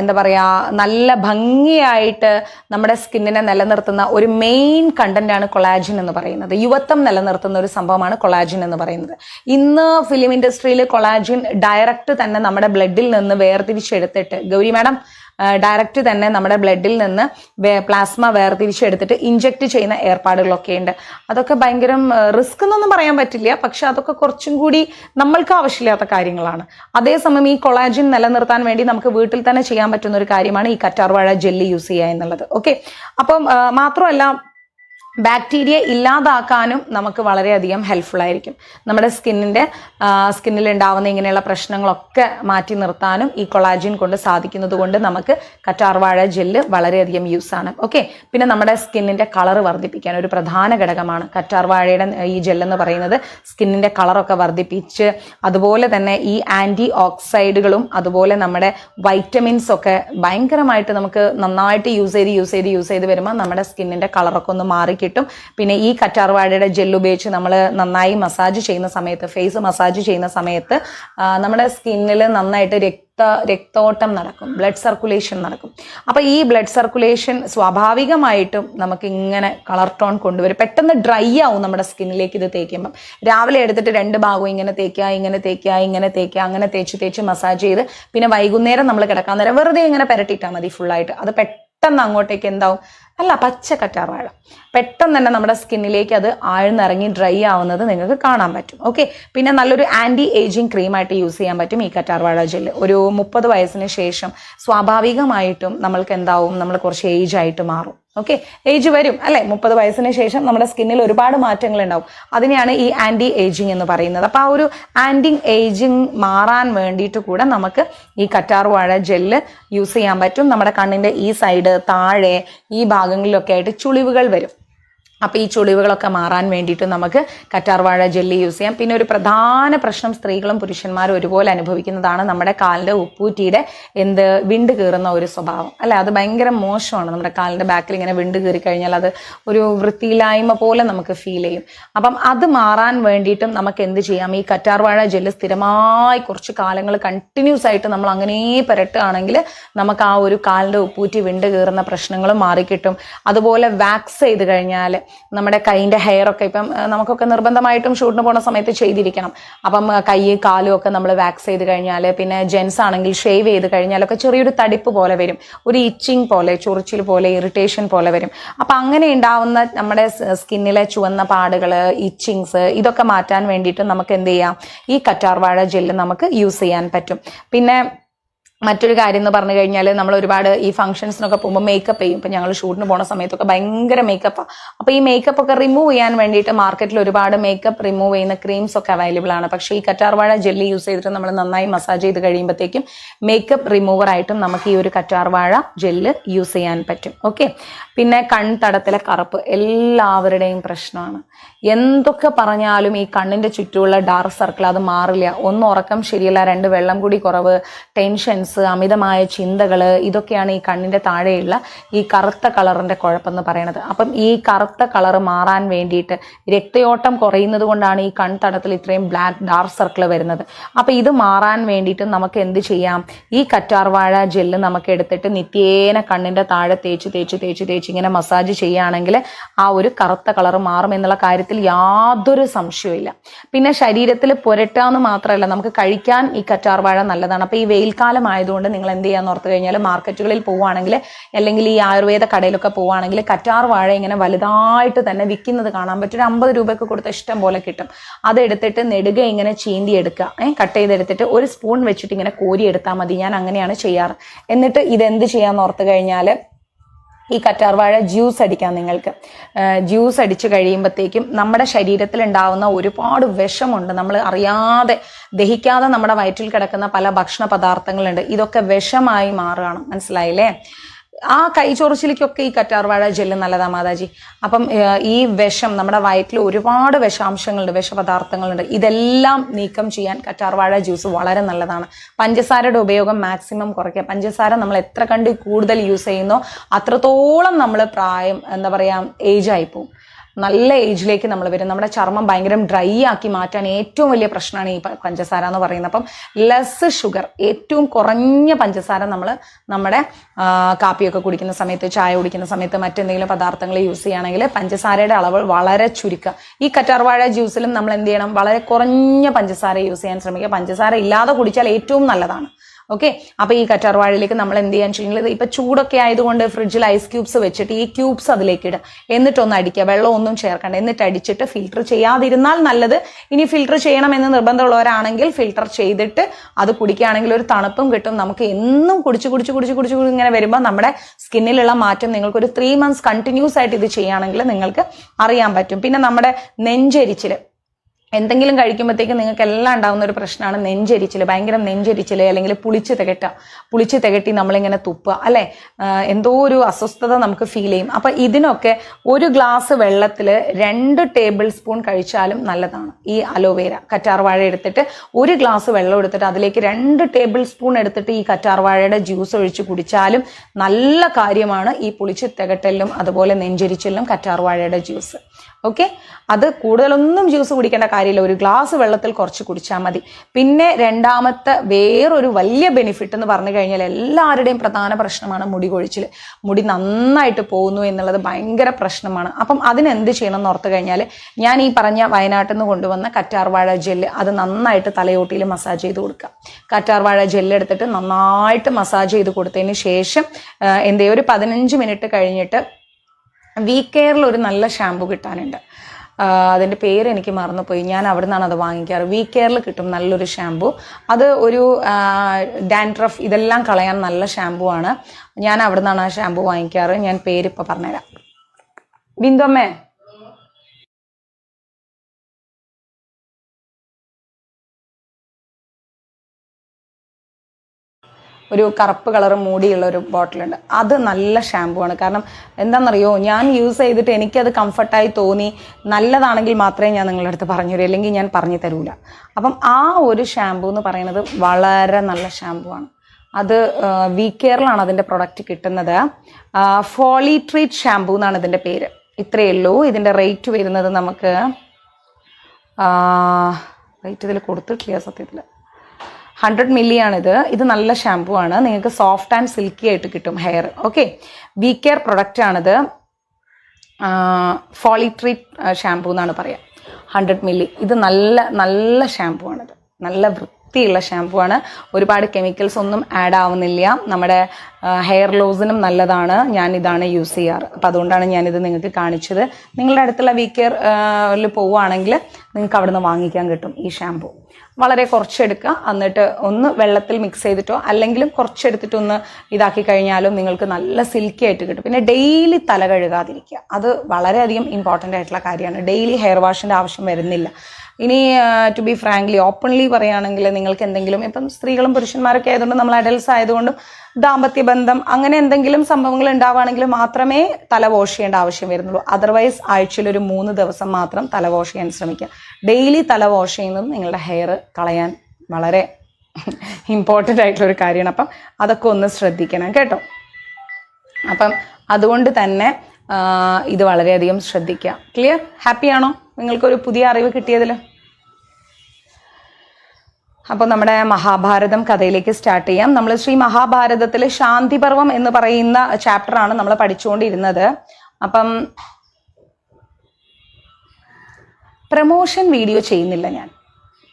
എന്താ പറയുക നല്ല ഭംഗിയായിട്ട് നമ്മുടെ സ്കിന്നിനെ നിലനിർത്തുന്ന ഒരു മെയിൻ കണ്ടന്റ് ആണ് കൊളാജിൻ എന്ന് പറയുന്നത്. യുവത്വം നിലനിർത്തുന്ന ഒരു സംഭവമാണ് കൊളാജിൻ എന്ന് പറയുന്നത്. ഇന്ന് ഫിലിം ഇൻഡസ്ട്രിയിൽ കൊളാജിൻ ഡയറക്റ്റ് തന്നെ നമ്മുടെ ബ്ലഡിൽ നിന്ന് വേർതിരിച്ചെടുത്തിട്ട് ഗൗരി മാഡം ഡയറക്റ്റ് തന്നെ നമ്മുടെ ബ്ലഡിൽ നിന്ന് പ്ലാസ്മ വേർതിരിച്ചെടുത്തിട്ട് ഇഞ്ചെക്ട് ചെയ്യുന്ന ഏർപ്പാടുകളൊക്കെ ഉണ്ട്. അതൊക്കെ ഭയങ്കര റിസ്ക് എന്നൊന്നും പറയാൻ പറ്റില്ല. പക്ഷെ അതൊക്കെ കുറച്ചും കൂടി നമ്മൾക്ക് ആവശ്യമില്ലാത്ത കാര്യങ്ങളാണ്. അതേസമയം ഈ കൊളാജിൻ നിലനിർത്താൻ വേണ്ടി നമുക്ക് വീട്ടിൽ തന്നെ ചെയ്യാൻ പറ്റുന്ന ഒരു കാര്യമാണ് ഈ കറ്റാർവാഴ ജെല്ലി യൂസ് ചെയ്യുക എന്നുള്ളത്. ഓക്കെ അപ്പം മാത്രമല്ല ബാക്ടീരിയ ഇല്ലാതാക്കാനും നമുക്ക് വളരെയധികം ഹെൽപ്ഫുൾ ആയിരിക്കും. നമ്മുടെ സ്കിന്നിന്റെ സ്കിന്നിൽ ഉണ്ടാവുന്ന ഇങ്ങനെയുള്ള പ്രശ്നങ്ങളൊക്കെ മാറ്റി നിർത്താനും ഈ കൊളാജിൻ കൊണ്ട് സാധിക്കുന്നത് കൊണ്ട് നമുക്ക് കറ്റാർവാഴ ജെല്ല് വളരെയധികം യൂസ് ആണ്. ഓക്കെ പിന്നെ നമ്മുടെ സ്കിന്നിന്റെ കളർ വർദ്ധിപ്പിക്കാൻ ഒരു പ്രധാന ഘടകമാണ് കറ്റാർവാഴയുടെ ഈ ജെല്ലെന്ന് പറയുന്നത് സ്കിന്നിന്റെ കളറൊക്കെ വർദ്ധിപ്പിച്ച് അതുപോലെ തന്നെ ഈ ആന്റി ഓക്സൈഡുകളും അതുപോലെ നമ്മുടെ വൈറ്റമിൻസ് ഒക്കെ ഭയങ്കരമായിട്ട് നമുക്ക് നന്നായിട്ട് യൂസ് ചെയ്ത് യൂസ് ചെയ്ത് യൂസ് ചെയ്ത് വരുമ്പോൾ നമ്മുടെ സ്കിന്നിന്റെ കളറൊക്കെ ഒന്ന് മാറി കിട്ടും. പിന്നെ ഈ കറ്റാർവാഴയുടെ ജെല്ല് ഉപയോഗിച്ച് നമ്മൾ നന്നായി മസാജ് ചെയ്യുന്ന സമയത്ത് ഫേസ് മസാജ് ചെയ്യുന്ന സമയത്ത് നമ്മുടെ സ്കിന്നിൽ നന്നായിട്ട് രക്ത രക്തോട്ടം നടക്കും ബ്ലഡ് സർക്കുലേഷൻ നടക്കും. അപ്പോൾ ഈ ബ്ലഡ് സർക്കുലേഷൻ സ്വാഭാവികമായിട്ടും നമുക്ക് ഇങ്ങനെ കളർ ടോൺ കൊണ്ടുവരും. പെട്ടെന്ന് ഡ്രൈ ആവും നമ്മുടെ സ്കിന്നിലേക്ക് ഇത് തേക്കുമ്പം. രാവിലെ എടുത്തിട്ട് രണ്ട് ഭാഗവും ഇങ്ങനെ തേക്കുക ഇങ്ങനെ തേക്കുക ഇങ്ങനെ തേക്കുക അങ്ങനെ തേച്ച് തേച്ച് മസാജ് ചെയ്ത് പിന്നെ വൈകുന്നേരം നമ്മൾ കിടക്കാൻ നേരം വെറുതെ ഇങ്ങനെ പെരട്ടിയിട്ടാൽ മതി ഫുള്ളായിട്ട് അത് പെട്ടെന്ന് അങ്ങോട്ടേക്ക് എന്താവും? അല്ല പച്ച കറ്റാർവാഴ. പെട്ടെന്ന് തന്നെ നമ്മുടെ സ്കിന്നിലേക്ക് അത് ആഴ്ന്നിറങ്ങി ഡ്രൈ ആവുന്നത് നിങ്ങൾക്ക് കാണാൻ പറ്റും. ഓക്കെ പിന്നെ നല്ലൊരു ആന്റി ഏജിങ് ക്രീമായിട്ട് യൂസ് ചെയ്യാൻ പറ്റും ഈ കറ്റാർവാഴ ജെല്ല് ഒരു മുപ്പത് വയസ്സിന് ശേഷം സ്വാഭാവികമായിട്ടും നമ്മൾക്ക് എന്താവും? നമ്മൾ കുറച്ച് ഏജ് ആയിട്ട് മാറും. ഓക്കെ ഏജ് വരും അല്ലെ? മുപ്പത് വയസ്സിന് ശേഷം നമ്മുടെ സ്കിന്നിൽ ഒരുപാട് മാറ്റങ്ങൾ ഉണ്ടാവും. അതിനെയാണ് ഈ ആന്റി ഏജിങ് എന്ന് പറയുന്നത്. അപ്പോൾ ആ ഒരു ആന്റി ഏജിങ് മാറാൻ വേണ്ടിയിട്ട് കൂടെ നമുക്ക് ഈ കറ്റാർവാഴ ജെല്ല് യൂസ് ചെയ്യാൻ പറ്റും. നമ്മുടെ കണ്ണിന്റെ ഈ സൈഡ് താഴെ ഈ ഭാഗങ്ങളിലൊക്കെ ആയിട്ട് ചുളിവുകൾ വരും. അപ്പോൾ ഈ ചുളിവുകളൊക്കെ മാറാൻ വേണ്ടിയിട്ട് നമുക്ക് കറ്റാർവാഴ ജെല്ലി യൂസ് ചെയ്യാം. പിന്നെ ഒരു പ്രധാന പ്രശ്നം സ്ത്രീകളും പുരുഷന്മാരും ഒരുപോലെ അനുഭവിക്കുന്നതാണ് നമ്മുടെ കാലിന്റെ ഉപ്പൂറ്റിയുടെ എന്ത് വിണ്ട് കീറുന്ന ഒരു സ്വഭാവം. അല്ലെ? അത് ഭയങ്കര മോശമാണ്. നമ്മുടെ കാലിന്റെ ബാക്കിൽ ഇങ്ങനെ വിണ്ട് കീറി കഴിഞ്ഞാൽ അത് ഒരു വൃത്തിയില്ലായ്മ പോലെ നമുക്ക് ഫീൽ ചെയ്യും. അപ്പം അത് മാറാൻ വേണ്ടിയിട്ടും നമുക്ക് എന്ത് ചെയ്യാം? ഈ കറ്റാർവാഴ ജെല്ല് സ്ഥിരമായി കുറച്ച് കാലങ്ങൾ കണ്ടിന്യൂസ് ആയിട്ട് നമ്മൾ അങ്ങനെ പുരട്ടുകയാണെങ്കിൽ നമുക്ക് ആ ഒരു കാലിന്റെ ഉപ്പൂറ്റി വിണ്ട് കീറുന്ന പ്രശ്നങ്ങളും മാറിക്കിട്ടും. അതുപോലെ വാക്സ് ചെയ്ത് കഴിഞ്ഞാൽ നമ്മുടെ കൈയിന്റെ ഹെയർ ഒക്കെ ഇപ്പം നമുക്കൊക്കെ നിർബന്ധമായിട്ടും ഷൂട്ടിന് പോണ സമയത്ത് ചെയ്തിരിക്കണം. അപ്പം കൈ കാലും ഒക്കെ നമ്മൾ വാക്സ് ചെയ്ത് കഴിഞ്ഞാൽ പിന്നെ ജെൻസ് ആണെങ്കിൽ ഷേവ് ചെയ്ത് കഴിഞ്ഞാലൊക്കെ ചെറിയൊരു തടിപ്പ് പോലെ വരും. ഒരു ഇച്ചിങ് പോലെ ചൊറിച്ചിൽ പോലെ ഇറിറ്റേഷൻ പോലെ വരും. അപ്പം അങ്ങനെ ഉണ്ടാവുന്ന നമ്മുടെ സ്കിന്നിലെ ചുവന്ന പാടുകൾ ഇച്ചിങ്സ് ഇതൊക്കെ മാറ്റാൻ വേണ്ടിയിട്ട് നമുക്ക് എന്ത് ചെയ്യാം? ഈ കറ്റാർവാഴ ജെല്ല് നമുക്ക് യൂസ് ചെയ്യാൻ പറ്റും. പിന്നെ മറ്റൊരു കാര്യം എന്ന് പറഞ്ഞു കഴിഞ്ഞാൽ നമ്മൾ ഒരുപാട് ഈ ഫംഗ്ഷൻസിനൊക്കെ പോകുമ്പോൾ മേക്കപ്പ് ചെയ്യും. ഇപ്പം ഞങ്ങൾ ഷൂട്ടിന് പോണ സമയത്തൊക്കെ ഭയങ്കര മേക്കപ്പാണ് അപ്പോൾ ഈ മേക്കപ്പ് ഒക്കെ റിമൂവ് ചെയ്യാൻ വേണ്ടിയിട്ട് മാർക്കറ്റിൽ ഒരുപാട് മേക്കപ്പ് റിമൂവ് ചെയ്യുന്ന ക്രീംസ് ഒക്കെ അവൈലബിൾ ആണ്. പക്ഷേ ഈ കറ്റാർവാഴ ജെല്ലി യൂസ് ചെയ്തിട്ട് നമ്മൾ നന്നായി മസാജ് ചെയ്ത് കഴിയുമ്പോഴത്തേക്കും മേക്കപ്പ് റിമൂവർ ആയിട്ടും നമുക്ക് ഈ ഒരു കറ്റാർവാഴ ജെല്ല് യൂസ് ചെയ്യാൻ പറ്റും. ഓക്കെ പിന്നെ കൺതടത്തിലെ കറുപ്പ് എല്ലാവരുടെയും പ്രശ്നമാണ്. എന്തൊക്കെ പറഞ്ഞാലും ഈ കണ്ണിന്റെ ചുറ്റുമുള്ള ഡാർക്ക് സർക്കിൾ അത് മാറില്ല. ഒന്ന് ഉറക്കം ശരിയല്ല രണ്ട് വെള്ളം കൂടി കുറവ് ടെൻഷൻസ് അമിതമായ ചിന്തകൾ ഇതൊക്കെയാണ് ഈ കണ്ണിന്റെ താഴെയുള്ള ഈ കറുത്ത കളറിന്റെ കുഴപ്പമെന്ന് പറയുന്നത് അപ്പം ഈ കറുത്ത കളർ മാറാൻ വേണ്ടിയിട്ട് രക്തയോട്ടം കുറയുന്നത് കൊണ്ടാണ് ഈ കൺതടത്തിൽ ഇത്രയും ബ്ലാക്ക് ഡാർക്ക് സർക്കിൾ വരുന്നത്. അപ്പം ഇത് മാറാൻ വേണ്ടിയിട്ട് നമുക്ക് എന്ത് ചെയ്യാം? ഈ കറ്റാർവാഴ ജെല്ല് നമുക്ക് എടുത്തിട്ട് നിത്യേന കണ്ണിന്റെ താഴെ തേച്ച് തേച്ച് തേച്ച് തേച്ച് ഇങ്ങനെ മസാജ് ചെയ്യുകയാണെങ്കിൽ ആ ഒരു കറുത്ത കളർ മാറും എന്നുള്ള കാര്യത്തിൽ യാതൊരു സംശയവും പിന്നെ ശരീരത്തിൽ പുരട്ടാന്ന് മാത്രമല്ല നമുക്ക് കഴിക്കാൻ ഈ കറ്റാർവാഴ നല്ലതാണ്. അപ്പോൾ ഈ വെയിൽക്കാലം ആയതുകൊണ്ട് നിങ്ങൾ എന്ത് ചെയ്യാന്ന് ഓർത്ത് കഴിഞ്ഞാൽ മാർക്കറ്റുകളിൽ പോവുകയാണെങ്കിൽ അല്ലെങ്കിൽ ഈ ആയുർവേദ കടയിലൊക്കെ പോവുകയാണെങ്കിൽ കറ്റാർ വാഴ ഇങ്ങനെ വലുതായിട്ട് തന്നെ വിൽക്കുന്നത് കാണാൻ പറ്റും. ഒരു അമ്പത് രൂപയ്ക്ക് കൊടുത്ത ഇഷ്ടം പോലെ കിട്ടും. അതെടുത്തിട്ട് നെടുക ഇങ്ങനെ ചീന്തി എടുക്കുക. ഏഹ് കട്ട് ചെയ്തെടുത്തിട്ട് ഒരു സ്പൂൺ വെച്ചിട്ട് ഇങ്ങനെ കോരി എടുത്താൽ മതി. ഞാൻ അങ്ങനെയാണ് ചെയ്യാറ്. എന്നിട്ട് ഇതെന്ത് ചെയ്യാന്ന് ഓർത്ത് കഴിഞ്ഞാൽ ഈ കറ്റാർവാഴ ജ്യൂസ് അടിക്കാം നിങ്ങൾക്ക്. ജ്യൂസ് അടിച്ച് കഴിയുമ്പോഴത്തേക്കും നമ്മുടെ ശരീരത്തിൽ ഉണ്ടാവുന്ന ഒരുപാട് വിഷമുണ്ട്. നമ്മൾ അറിയാതെ ദഹിക്കാതെ നമ്മുടെ വയറ്റിൽ കിടക്കുന്ന പല ഭക്ഷണ പദാർത്ഥങ്ങളുണ്ട്. ഇതൊക്കെ വിഷമായി മാറുകയാണ്. മനസ്സിലായില്ലേ? ആ കൈചൊറിച്ചിലേക്കൊക്കെ ഈ കറ്റാർവാഴ ജെല്ല് നല്ലതാ മാതാജി. അപ്പം ഈ വിഷം നമ്മുടെ വയറ്റിൽ ഒരുപാട് വിഷാംശങ്ങളുണ്ട് വിഷപദാർത്ഥങ്ങളുണ്ട്. ഇതെല്ലാം നീക്കം ചെയ്യാൻ കറ്റാർവാഴ ജ്യൂസ് വളരെ നല്ലതാണ്. പഞ്ചസാരയുടെ ഉപയോഗം മാക്സിമം കുറയ്ക്കുക പഞ്ചസാര നമ്മൾ എത്ര കണ്ട് കൂടുതൽ യൂസ് ചെയ്യുന്നോ അത്രത്തോളം നമ്മൾ പ്രായം എന്താ പറയുക ഏജ് ആയി പോകും നല്ല ഏജിലേക്ക് നമ്മൾ വരും. നമ്മുടെ ചർമ്മം ഭയങ്കര ഡ്രൈ ആക്കി മാറ്റാൻ ഏറ്റവും വലിയ പ്രശ്നമാണ് ഈ പഞ്ചസാര എന്ന് പറയുന്നത്. അപ്പം ലെസ് ഷുഗർ ഏറ്റവും കുറഞ്ഞ പഞ്ചസാര നമ്മൾ നമ്മുടെ കാപ്പിയൊക്കെ കുടിക്കുന്ന സമയത്ത് ചായ കുടിക്കുന്ന സമയത്ത് മറ്റെന്തെങ്കിലും പദാർത്ഥങ്ങൾ യൂസ് ചെയ്യുകയാണെങ്കിൽ പഞ്ചസാരയുടെ അളവ് വളരെ ചുരുക്കുക. ഈ കറ്റാർവാഴ ജ്യൂസിലും നമ്മൾ എന്ത് ചെയ്യണം? വളരെ കുറഞ്ഞ പഞ്ചസാര യൂസ് ചെയ്യാൻ ശ്രമിക്കുക. പഞ്ചസാര ഇല്ലാതെ കുടിച്ചാൽ ഏറ്റവും നല്ലതാണ്. ഓക്കെ അപ്പൊ ഈ കറ്റാർവാഴയിലേക്ക് നമ്മൾ എന്ത് ചെയ്യാൻ ചെയ്യുന്നത്? ഇപ്പൊ ചൂടൊക്കെ ആയതുകൊണ്ട് ഫ്രിഡ്ജിൽ ഐസ് ക്യൂബ്സ് വെച്ചിട്ട് ഈ ക്യൂബ്സ് അതിലേക്ക് ഇടുക. എന്നിട്ടൊന്ന് അടിക്കുക. വെള്ളം ഒന്നും ചേർക്കണ്ട. എന്നിട്ട് അടിച്ചിട്ട് ഫിൽറ്റർ ചെയ്യാതിരുന്നാൽ നല്ലത്. ഇനി ഫിൽറ്റർ ചെയ്യണമെന്ന് നിർബന്ധമുള്ളവരാണെങ്കിൽ ഫിൽറ്റർ ചെയ്തിട്ട് അത് കുടിക്കുകയാണെങ്കിൽ ഒരു തണുപ്പും കിട്ടും. നമുക്ക് എന്നും കുടിച്ച് കുടിച്ച് കുടിച്ച് കുടിച്ച് ഇങ്ങനെ വരുമ്പോൾ നമ്മുടെ സ്കിന്നിലുള്ള മാറ്റം നിങ്ങൾക്ക് ഒരു ത്രീ മന്ത്സ് കണ്ടിന്യൂസ് ആയിട്ട് ഇത് ചെയ്യുകയാണെങ്കിൽ നിങ്ങൾക്ക് അറിയാൻ പറ്റും. പിന്നെ നമ്മുടെ നെഞ്ചരിച്ചിൽ എന്തെങ്കിലും കഴിക്കുമ്പോഴത്തേക്ക് നിങ്ങൾക്ക് എല്ലാം ഉണ്ടാകുന്ന ഒരു പ്രശ്നമാണ് നെഞ്ചരിച്ചിൽ ഭയങ്കര നെഞ്ചരിച്ചിൽ അല്ലെങ്കിൽ പുളിച്ച് തികട്ടുക പുളിച്ച് തികട്ടി നമ്മളിങ്ങനെ തുപ്പുക അല്ലെ? എന്തോ ഒരു അസ്വസ്ഥത നമുക്ക് ഫീൽ ചെയ്യും. അപ്പൊ ഇതിനൊക്കെ ഒരു ഗ്ലാസ് വെള്ളത്തിൽ രണ്ട് ടേബിൾ സ്പൂൺ കഴിച്ചാലും നല്ലതാണ്. ഈ അലോവേര കറ്റാർവാഴ എടുത്തിട്ട് ഒരു ഗ്ലാസ് വെള്ളം എടുത്തിട്ട് അതിലേക്ക് രണ്ട് ടേബിൾ സ്പൂൺ എടുത്തിട്ട് ഈ കറ്റാർവാഴയുടെ ജ്യൂസ് ഒഴിച്ച് കുടിച്ചാലും നല്ല കാര്യമാണ് ഈ പുളിച്ച് തികട്ടലിലും അതുപോലെ നെഞ്ചരിച്ചിലും കറ്റാർവാഴയുടെ ജ്യൂസ് ഓക്കെ അത് കൂടുതലൊന്നും ജ്യൂസ് കുടിക്കേണ്ട കാര്യമില്ല. ഒരു ഗ്ലാസ് വെള്ളത്തിൽ കുറച്ച് കുടിച്ചാൽ മതി. പിന്നെ രണ്ടാമത്തെ വേറൊരു വലിയ ബെനിഫിറ്റ് എന്ന് പറഞ്ഞു കഴിഞ്ഞാൽ എല്ലാവരുടെയും പ്രധാന പ്രശ്നമാണ് മുടി കൊഴിച്ചിൽ. മുടി നന്നായിട്ട് പോകുന്നു എന്നുള്ളത് ഭയങ്കര പ്രശ്നമാണ്. അപ്പം അതിനെന്ത് ചെയ്യണം എന്ന് ഓർത്ത് കഴിഞ്ഞാൽ ഞാൻ ഈ പറഞ്ഞ വയനാട്ടിൽ നിന്ന് കൊണ്ടുവന്ന കറ്റാർവാഴ ജെല്ല് അത് നന്നായിട്ട് തലയോട്ടിയിൽ മസാജ് ചെയ്ത് കൊടുക്കുക. കറ്റാർവാഴ ജെല്ല് എടുത്തിട്ട് നന്നായിട്ട് മസാജ് ചെയ്ത് കൊടുത്തതിന് ശേഷം ആ, എന്തേ ഒരു പതിനഞ്ച് മിനിറ്റ് കഴിഞ്ഞിട്ട് വി കെയറിൽ ഒരു നല്ല ഷാമ്പു കിട്ടാനുണ്ട്. അതിന്റെ പേര് എനിക്ക് മറന്നുപോയി. ഞാൻ അവിടെ നിന്നാണ് അത് വാങ്ങിക്കാറ്. വി കെയറിൽ കിട്ടും നല്ലൊരു ഷാമ്പു അത് ഒരു ഡാൻഡ്രഫ് ഇതെല്ലാം കളയാൻ നല്ല ഷാമ്പു ആണ്. ഞാൻ അവിടെ നിന്നാണ് ആ ഷാമ്പു വാങ്ങിക്കാറ്. ഞാൻ പേരിപ്പോൾ പറഞ്ഞുതരാം. ബിന്ദുമ്മേ ഒരു കറുപ്പ് കളർ മൂടിയുള്ള ഒരു ബോട്ടിലുണ്ട്. അത് നല്ല ഷാമ്പു ആണ്. കാരണം എന്താണെന്നറിയോ ഞാൻ യൂസ് ചെയ്തിട്ട് എനിക്കത് കംഫർട്ടായി തോന്നി. നല്ലതാണെങ്കിൽ മാത്രമേ ഞാൻ നിങ്ങളുടെ അടുത്ത് പറഞ്ഞു തരൂ അല്ലെങ്കിൽ ഞാൻ പറഞ്ഞു തരൂല. അപ്പം ആ ഒരു ഷാമ്പു എന്ന് പറയുന്നത് വളരെ നല്ല ഷാമ്പു ആണ്. അത് വി കെയറിലാണ് അതിന്റെ പ്രൊഡക്റ്റ് കിട്ടുന്നത്. ഫോളി ട്രീറ്റ് ഷാമ്പു എന്നാണ് ഇതിന്റെ പേര്. ഇത്രയേ ഉള്ളൂ. ഇതിന്റെ റേറ്റ് വരുന്നത് നമുക്ക് റേറ്റ് ഇതിൽ കൊടുത്തിട്ടില്ല സത്യത്തിൽ ഹൺഡ്രഡ് മില്ലി ആണിത് ഇത് നല്ല ഷാമ്പു ആണ്. നിങ്ങൾക്ക് സോഫ്റ്റ് ആൻഡ് സിൽക്കി ആയിട്ട് കിട്ടും hair. Okay. V care product ആണിത്. ഫോളിട്രീറ്റ് ഷാംപൂ എന്നാണ് പറയുക ഹൺഡ്രഡ് മില്ലി. ഇത് നല്ല നല്ല ഷാംപൂ ആണിത്. നല്ല വൃത്തിയുള്ള ഷാംപൂ ആണ്. ഒരുപാട് കെമിക്കൽസ് ഒന്നും ആഡ് ആവുന്നില്ല. നമ്മുടെ ഹെയർ ലോസിനും നല്ലതാണ്. ഞാൻ ഇതാണ് യൂസ് ചെയ്യാറ്. അപ്പോൾ അതുകൊണ്ടാണ് ഞാനിത് നിങ്ങൾക്ക് കാണിച്ചത്. നിങ്ങളുടെ അടുത്തുള്ള വി പോവുകയാണെങ്കിൽ നിങ്ങൾക്ക് അവിടെ നിന്ന് വാങ്ങിക്കാൻ കിട്ടും ഈ ഷാംപൂ. വളരെ കുറച്ചെടുക്കുക. എന്നിട്ട് ഒന്ന് വെള്ളത്തിൽ മിക്സ് ചെയ്തിട്ടോ അല്ലെങ്കിലും കുറച്ചെടുത്തിട്ട് ഒന്ന് ഇതാക്കി കഴിഞ്ഞാലും നിങ്ങൾക്ക് നല്ല സിൽക്കി ആയിട്ട് കിട്ടും. പിന്നെ ഡെയിലി തല കഴുകാതിരിക്കുക. അത് വളരെയധികം ഇമ്പോർട്ടന്റ് ആയിട്ടുള്ള കാര്യമാണ്. ഡെയിലി ഹെയർ വാഷിന്റെ ആവശ്യം വരുന്നില്ല. ഇനി ടു ബി ഫ്രാങ്ക്ലി ഓപ്പൺലി പറയുകയാണെങ്കിൽ നിങ്ങൾക്ക് എന്തെങ്കിലും ഇപ്പം സ്ത്രീകളും പുരുഷന്മാരൊക്കെ ആയതുകൊണ്ട് നമ്മൾ അഡൽസ് ആയതുകൊണ്ടും ദാമ്പത്യ ബന്ധം അങ്ങനെ എന്തെങ്കിലും സംഭവങ്ങൾ ഉണ്ടാവുകയാണെങ്കിൽ മാത്രമേ തല വാഷ് ചെയ്യേണ്ട ആവശ്യം വരുന്നുള്ളൂ. അതർവൈസ് ആഴ്ചയിൽ ഒരു മൂന്ന് ദിവസം മാത്രം തല വാഷ് ചെയ്യാൻ ശ്രമിക്കുക. ഡെയിലി തല വാഷ് ചെയ്യുന്നത് നിങ്ങളുടെ ഹെയർ കളയാൻ വളരെ ഇമ്പോർട്ടന്റ് ആയിട്ടുള്ള ഒരു കാര്യമാണ്. അപ്പം അതൊക്കെ ഒന്ന് ശ്രദ്ധിക്കണം കേട്ടോ. അപ്പം അതുകൊണ്ട് തന്നെ ഇത് വളരെയധികം ശ്രദ്ധിക്കുക ക്ലിയർ ഹാപ്പിയാണോ നിങ്ങൾക്കൊരു പുതിയ അറിവ് കിട്ടിയതിൽ അപ്പോൾ നമ്മുടെ മഹാഭാരതം കഥയിലേക്ക് സ്റ്റാർട്ട് ചെയ്യാം. നമ്മൾ ശ്രീ മഹാഭാരതത്തിൽ ശാന്തിപർവം എന്ന് പറയുന്ന ചാപ്റ്ററാണ് നമ്മൾ പഠിച്ചുകൊണ്ടിരുന്നത്. അപ്പം പ്രമോഷൻ വീഡിയോ ചെയ്യുന്നില്ല ഞാൻ.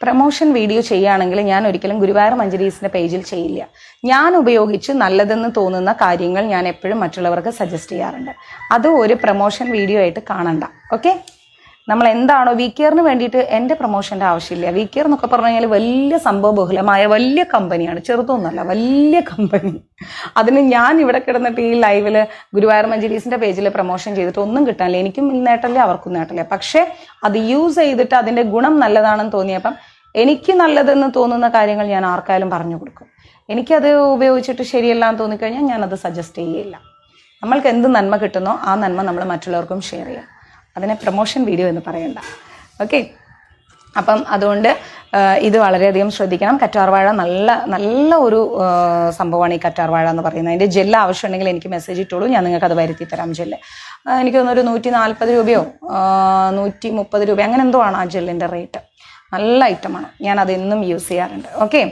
പ്രമോഷൻ വീഡിയോ ചെയ്യുകയാണെങ്കിൽ ഞാൻ ഒരിക്കലും ഗുരുവായൂർ മഞ്ജരീസിന്റെ പേജിൽ ചെയ്യില്ല. ഞാൻ ഉപയോഗിച്ച് നല്ലതെന്ന് തോന്നുന്ന കാര്യങ്ങൾ ഞാൻ എപ്പോഴും മറ്റുള്ളവർക്ക് സജസ്റ്റ് ചെയ്യാറുണ്ട്. അത് ഒരു പ്രമോഷൻ വീഡിയോ ആയിട്ട് കാണണ്ട. ഓക്കെ നമ്മൾ എന്താണോ വി കെയറിന് വേണ്ടിയിട്ട് എന്റെ പ്രൊമോഷന്റെ ആവശ്യമില്ല. വി കെയർ എന്നൊക്കെ പറഞ്ഞു കഴിഞ്ഞാൽ വലിയ സംഭവ ബഹുലമായ വലിയ കമ്പനിയാണ്. ചെറുതൊന്നുമല്ല വലിയ കമ്പനി. അതിന് ഞാൻ ഇവിടെ കിടന്നിട്ട് ഈ ലൈവിൽ ഗുരുവായൂർ മഞ്ജരീസിന്റെ പേജിൽ പ്രൊമോഷൻ ചെയ്തിട്ട് ഒന്നും കിട്ടാനില്ല. എനിക്കും നേട്ടമില്ല അവർക്കും നേട്ടമില്ല. പക്ഷേ അത് യൂസ് ചെയ്തിട്ട് അതിന്റെ ഗുണം നല്ലതാണെന്ന് തോന്നിയപ്പം എനിക്ക് നല്ലതെന്ന് തോന്നുന്ന കാര്യങ്ങൾ ഞാൻ ആർക്കായാലും പറഞ്ഞു കൊടുക്കും. എനിക്കത് ഉപയോഗിച്ചിട്ട് ശരിയല്ല എന്ന് തോന്നിക്കഴിഞ്ഞാൽ ഞാനത് സജസ്റ്റ് ചെയ്യില്ല. നമ്മൾക്ക് എന്ത് നന്മ കിട്ടുന്നോ ആ നന്മ നമ്മൾ മറ്റുള്ളവർക്കും ഷെയർ ചെയ്യാം. അതിനെ പ്രൊമോഷൻ വീഡിയോ എന്ന് പറയണ്ട. ഓക്കെ അപ്പം അതുകൊണ്ട് ഇത് വളരെയധികം ശ്രദ്ധിക്കണം. കറ്റാർവാഴ നല്ല നല്ല ഒരു സംഭവമാണ് ഈ കറ്റാർവാഴ എന്ന് പറയുന്നത്. അതിന്റെ ജെല്ല് ആവശ്യമുണ്ടെങ്കിൽ എനിക്ക് മെസ്സേജ് ഇട്ടോളൂ. ഞാൻ നിങ്ങൾക്ക് അത് വരുത്തി തരാം ജെല്ല് എനിക്ക് തോന്നുന്നു ഒരു നൂറ്റി നാൽപ്പത് രൂപയോ നൂറ്റി മുപ്പത് രൂപ അങ്ങനെ എന്തോ ആണ് ആ ജെല്ലിന്റെ റേറ്റ് നല്ല ഐറ്റമാണ് ഞാൻ അതെന്നും യൂസ് ചെയ്യാറുണ്ട്. ഓക്കെ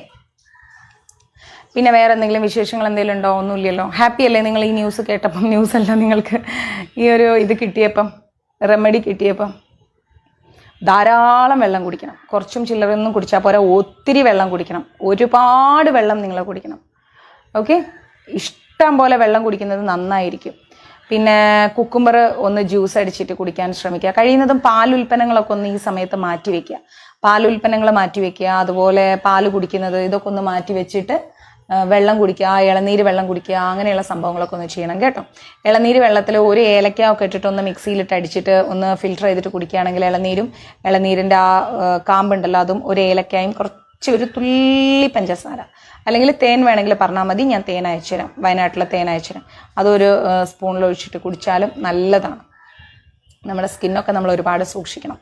പിന്നെ വേറെ എന്തെങ്കിലും വിശേഷങ്ങൾ എന്തെങ്കിലും ഉണ്ടോ? ഒന്നുമില്ലല്ലോ. ഹാപ്പി അല്ലേ നിങ്ങൾ ഈ ന്യൂസ് കേട്ടപ്പം? ന്യൂസ് അല്ല നിങ്ങൾക്ക് ഈ ഒരു ഇത് കിട്ടിയപ്പം? റെമഡി കിട്ടിയപ്പം ധാരാളം വെള്ളം കുടിക്കണം. കുറച്ചും ചില്ലറൊന്നും കുടിച്ചാൽ പോരാ ഒത്തിരി വെള്ളം കുടിക്കണം. ഒരുപാട് വെള്ളം നിങ്ങൾ കുടിക്കണം. ഓക്കെ ഇഷ്ടം പോലെ വെള്ളം കുടിക്കുന്നത് നന്നായിരിക്കും. പിന്നെ കുക്കുംബർ ഒന്ന് ജ്യൂസ് അടിച്ചിട്ട് കുടിക്കാൻ ശ്രമിക്കുക. കഴിയുന്നതും പാലുൽപ്പന്നങ്ങളൊക്കെ ഒന്ന് ഈ സമയത്ത് മാറ്റി വെക്കുക. പാലുൽപ്പന്നങ്ങൾ മാറ്റി വെക്കുക അതുപോലെ പാൽ കുടിക്കുന്നത് ഇതൊക്കെ ഒന്ന് മാറ്റി വെച്ചിട്ട് വെള്ളം കുടിക്കുക ഇളനീര് വെള്ളം കുടിക്കുക അങ്ങനെയുള്ള സംഭവങ്ങളൊക്കെ ഒന്ന് ചെയ്യണം കേട്ടോ. ഇളനീര് വെള്ളത്തിൽ ഒരു ഏലക്ക ഒക്കെ ഇട്ടിട്ട് ഒന്ന് മിക്സിയിലിട്ട് അടിച്ചിട്ട് ഒന്ന് ഫിൽറ്റർ ചെയ്തിട്ട് കുടിക്കുകയാണെങ്കിൽ ഇളനീരും ഇളനീരിന്റെ ആ കാമ്പുണ്ടല്ലോ അതും ഒരു ഏലക്കായും കുറച്ച് ഒരു തുള്ളി പഞ്ചസാര. അല്ലെങ്കിൽ തേൻ വേണമെങ്കിൽ പറഞ്ഞാൽ മതി ഞാൻ തേൻ അയച്ചുതരാം. വയനാട്ടിലെ തേൻ അയച്ചുതരാം. അതൊരു സ്പൂണിൽ ഒഴിച്ചിട്ട് കുടിച്ചാലും നല്ലതാണ്. നമ്മുടെ സ്കിന്നൊക്കെ നമ്മൾ ഒരുപാട് സൂക്ഷിക്കണം.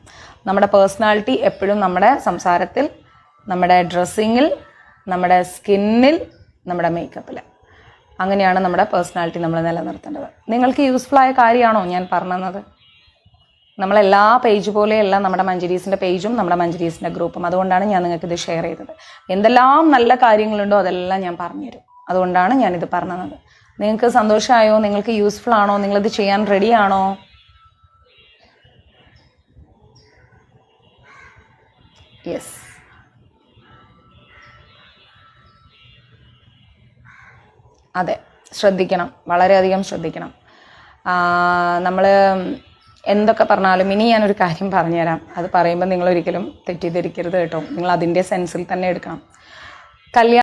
നമ്മുടെ പേഴ്സണാലിറ്റി എപ്പോഴും നമ്മുടെ സംസാരത്തിൽ നമ്മുടെ ഡ്രസ്സിങ്ങിൽ നമ്മുടെ സ്കിന്നിൽ നമ്മുടെ മേക്കപ്പിൽ അങ്ങനെയാണ് നമ്മുടെ പേഴ്സണാലിറ്റി നമ്മൾ നിലനിർത്തേണ്ടത്. നിങ്ങൾക്ക് യൂസ്ഫുൾ ആയ കാര്യമാണോ ഞാൻ പറഞ്ഞത്? നമ്മളെല്ലാ പേജ് പോലെയല്ല നമ്മുടെ മഞ്ജരീസിന്റെ പേജും നമ്മുടെ മഞ്ജരീസിന്റെ ഗ്രൂപ്പും അതുകൊണ്ടാണ് ഞാൻ നിങ്ങൾക്ക് ഇത് ഷെയർ ചെയ്തത്. എന്തെല്ലാം നല്ല കാര്യങ്ങളുണ്ടോ അതെല്ലാം ഞാൻ പറഞ്ഞുതരും. അതുകൊണ്ടാണ് ഞാനിത് പറഞ്ഞത്. നിങ്ങൾക്ക് സന്തോഷമായോ? നിങ്ങൾക്ക് യൂസ്ഫുൾ ആണോ? നിങ്ങളിത് ചെയ്യാൻ റെഡിയാണോ യെസ് അതെ ശ്രദ്ധിക്കണം. വളരെയധികം ശ്രദ്ധിക്കണം. നമ്മൾ എന്തൊക്കെ പറഞ്ഞാലും ഇനി ഞാനൊരു കാര്യം പറഞ്ഞുതരാം. അത് പറയുമ്പോൾ നിങ്ങൾ ഒരിക്കലും തെറ്റിദ്ധരിക്കരുത് കേട്ടോ. നിങ്ങൾ അതിന്റെ സെൻസിൽ തന്നെ എടുക്കണം. കല്യാണം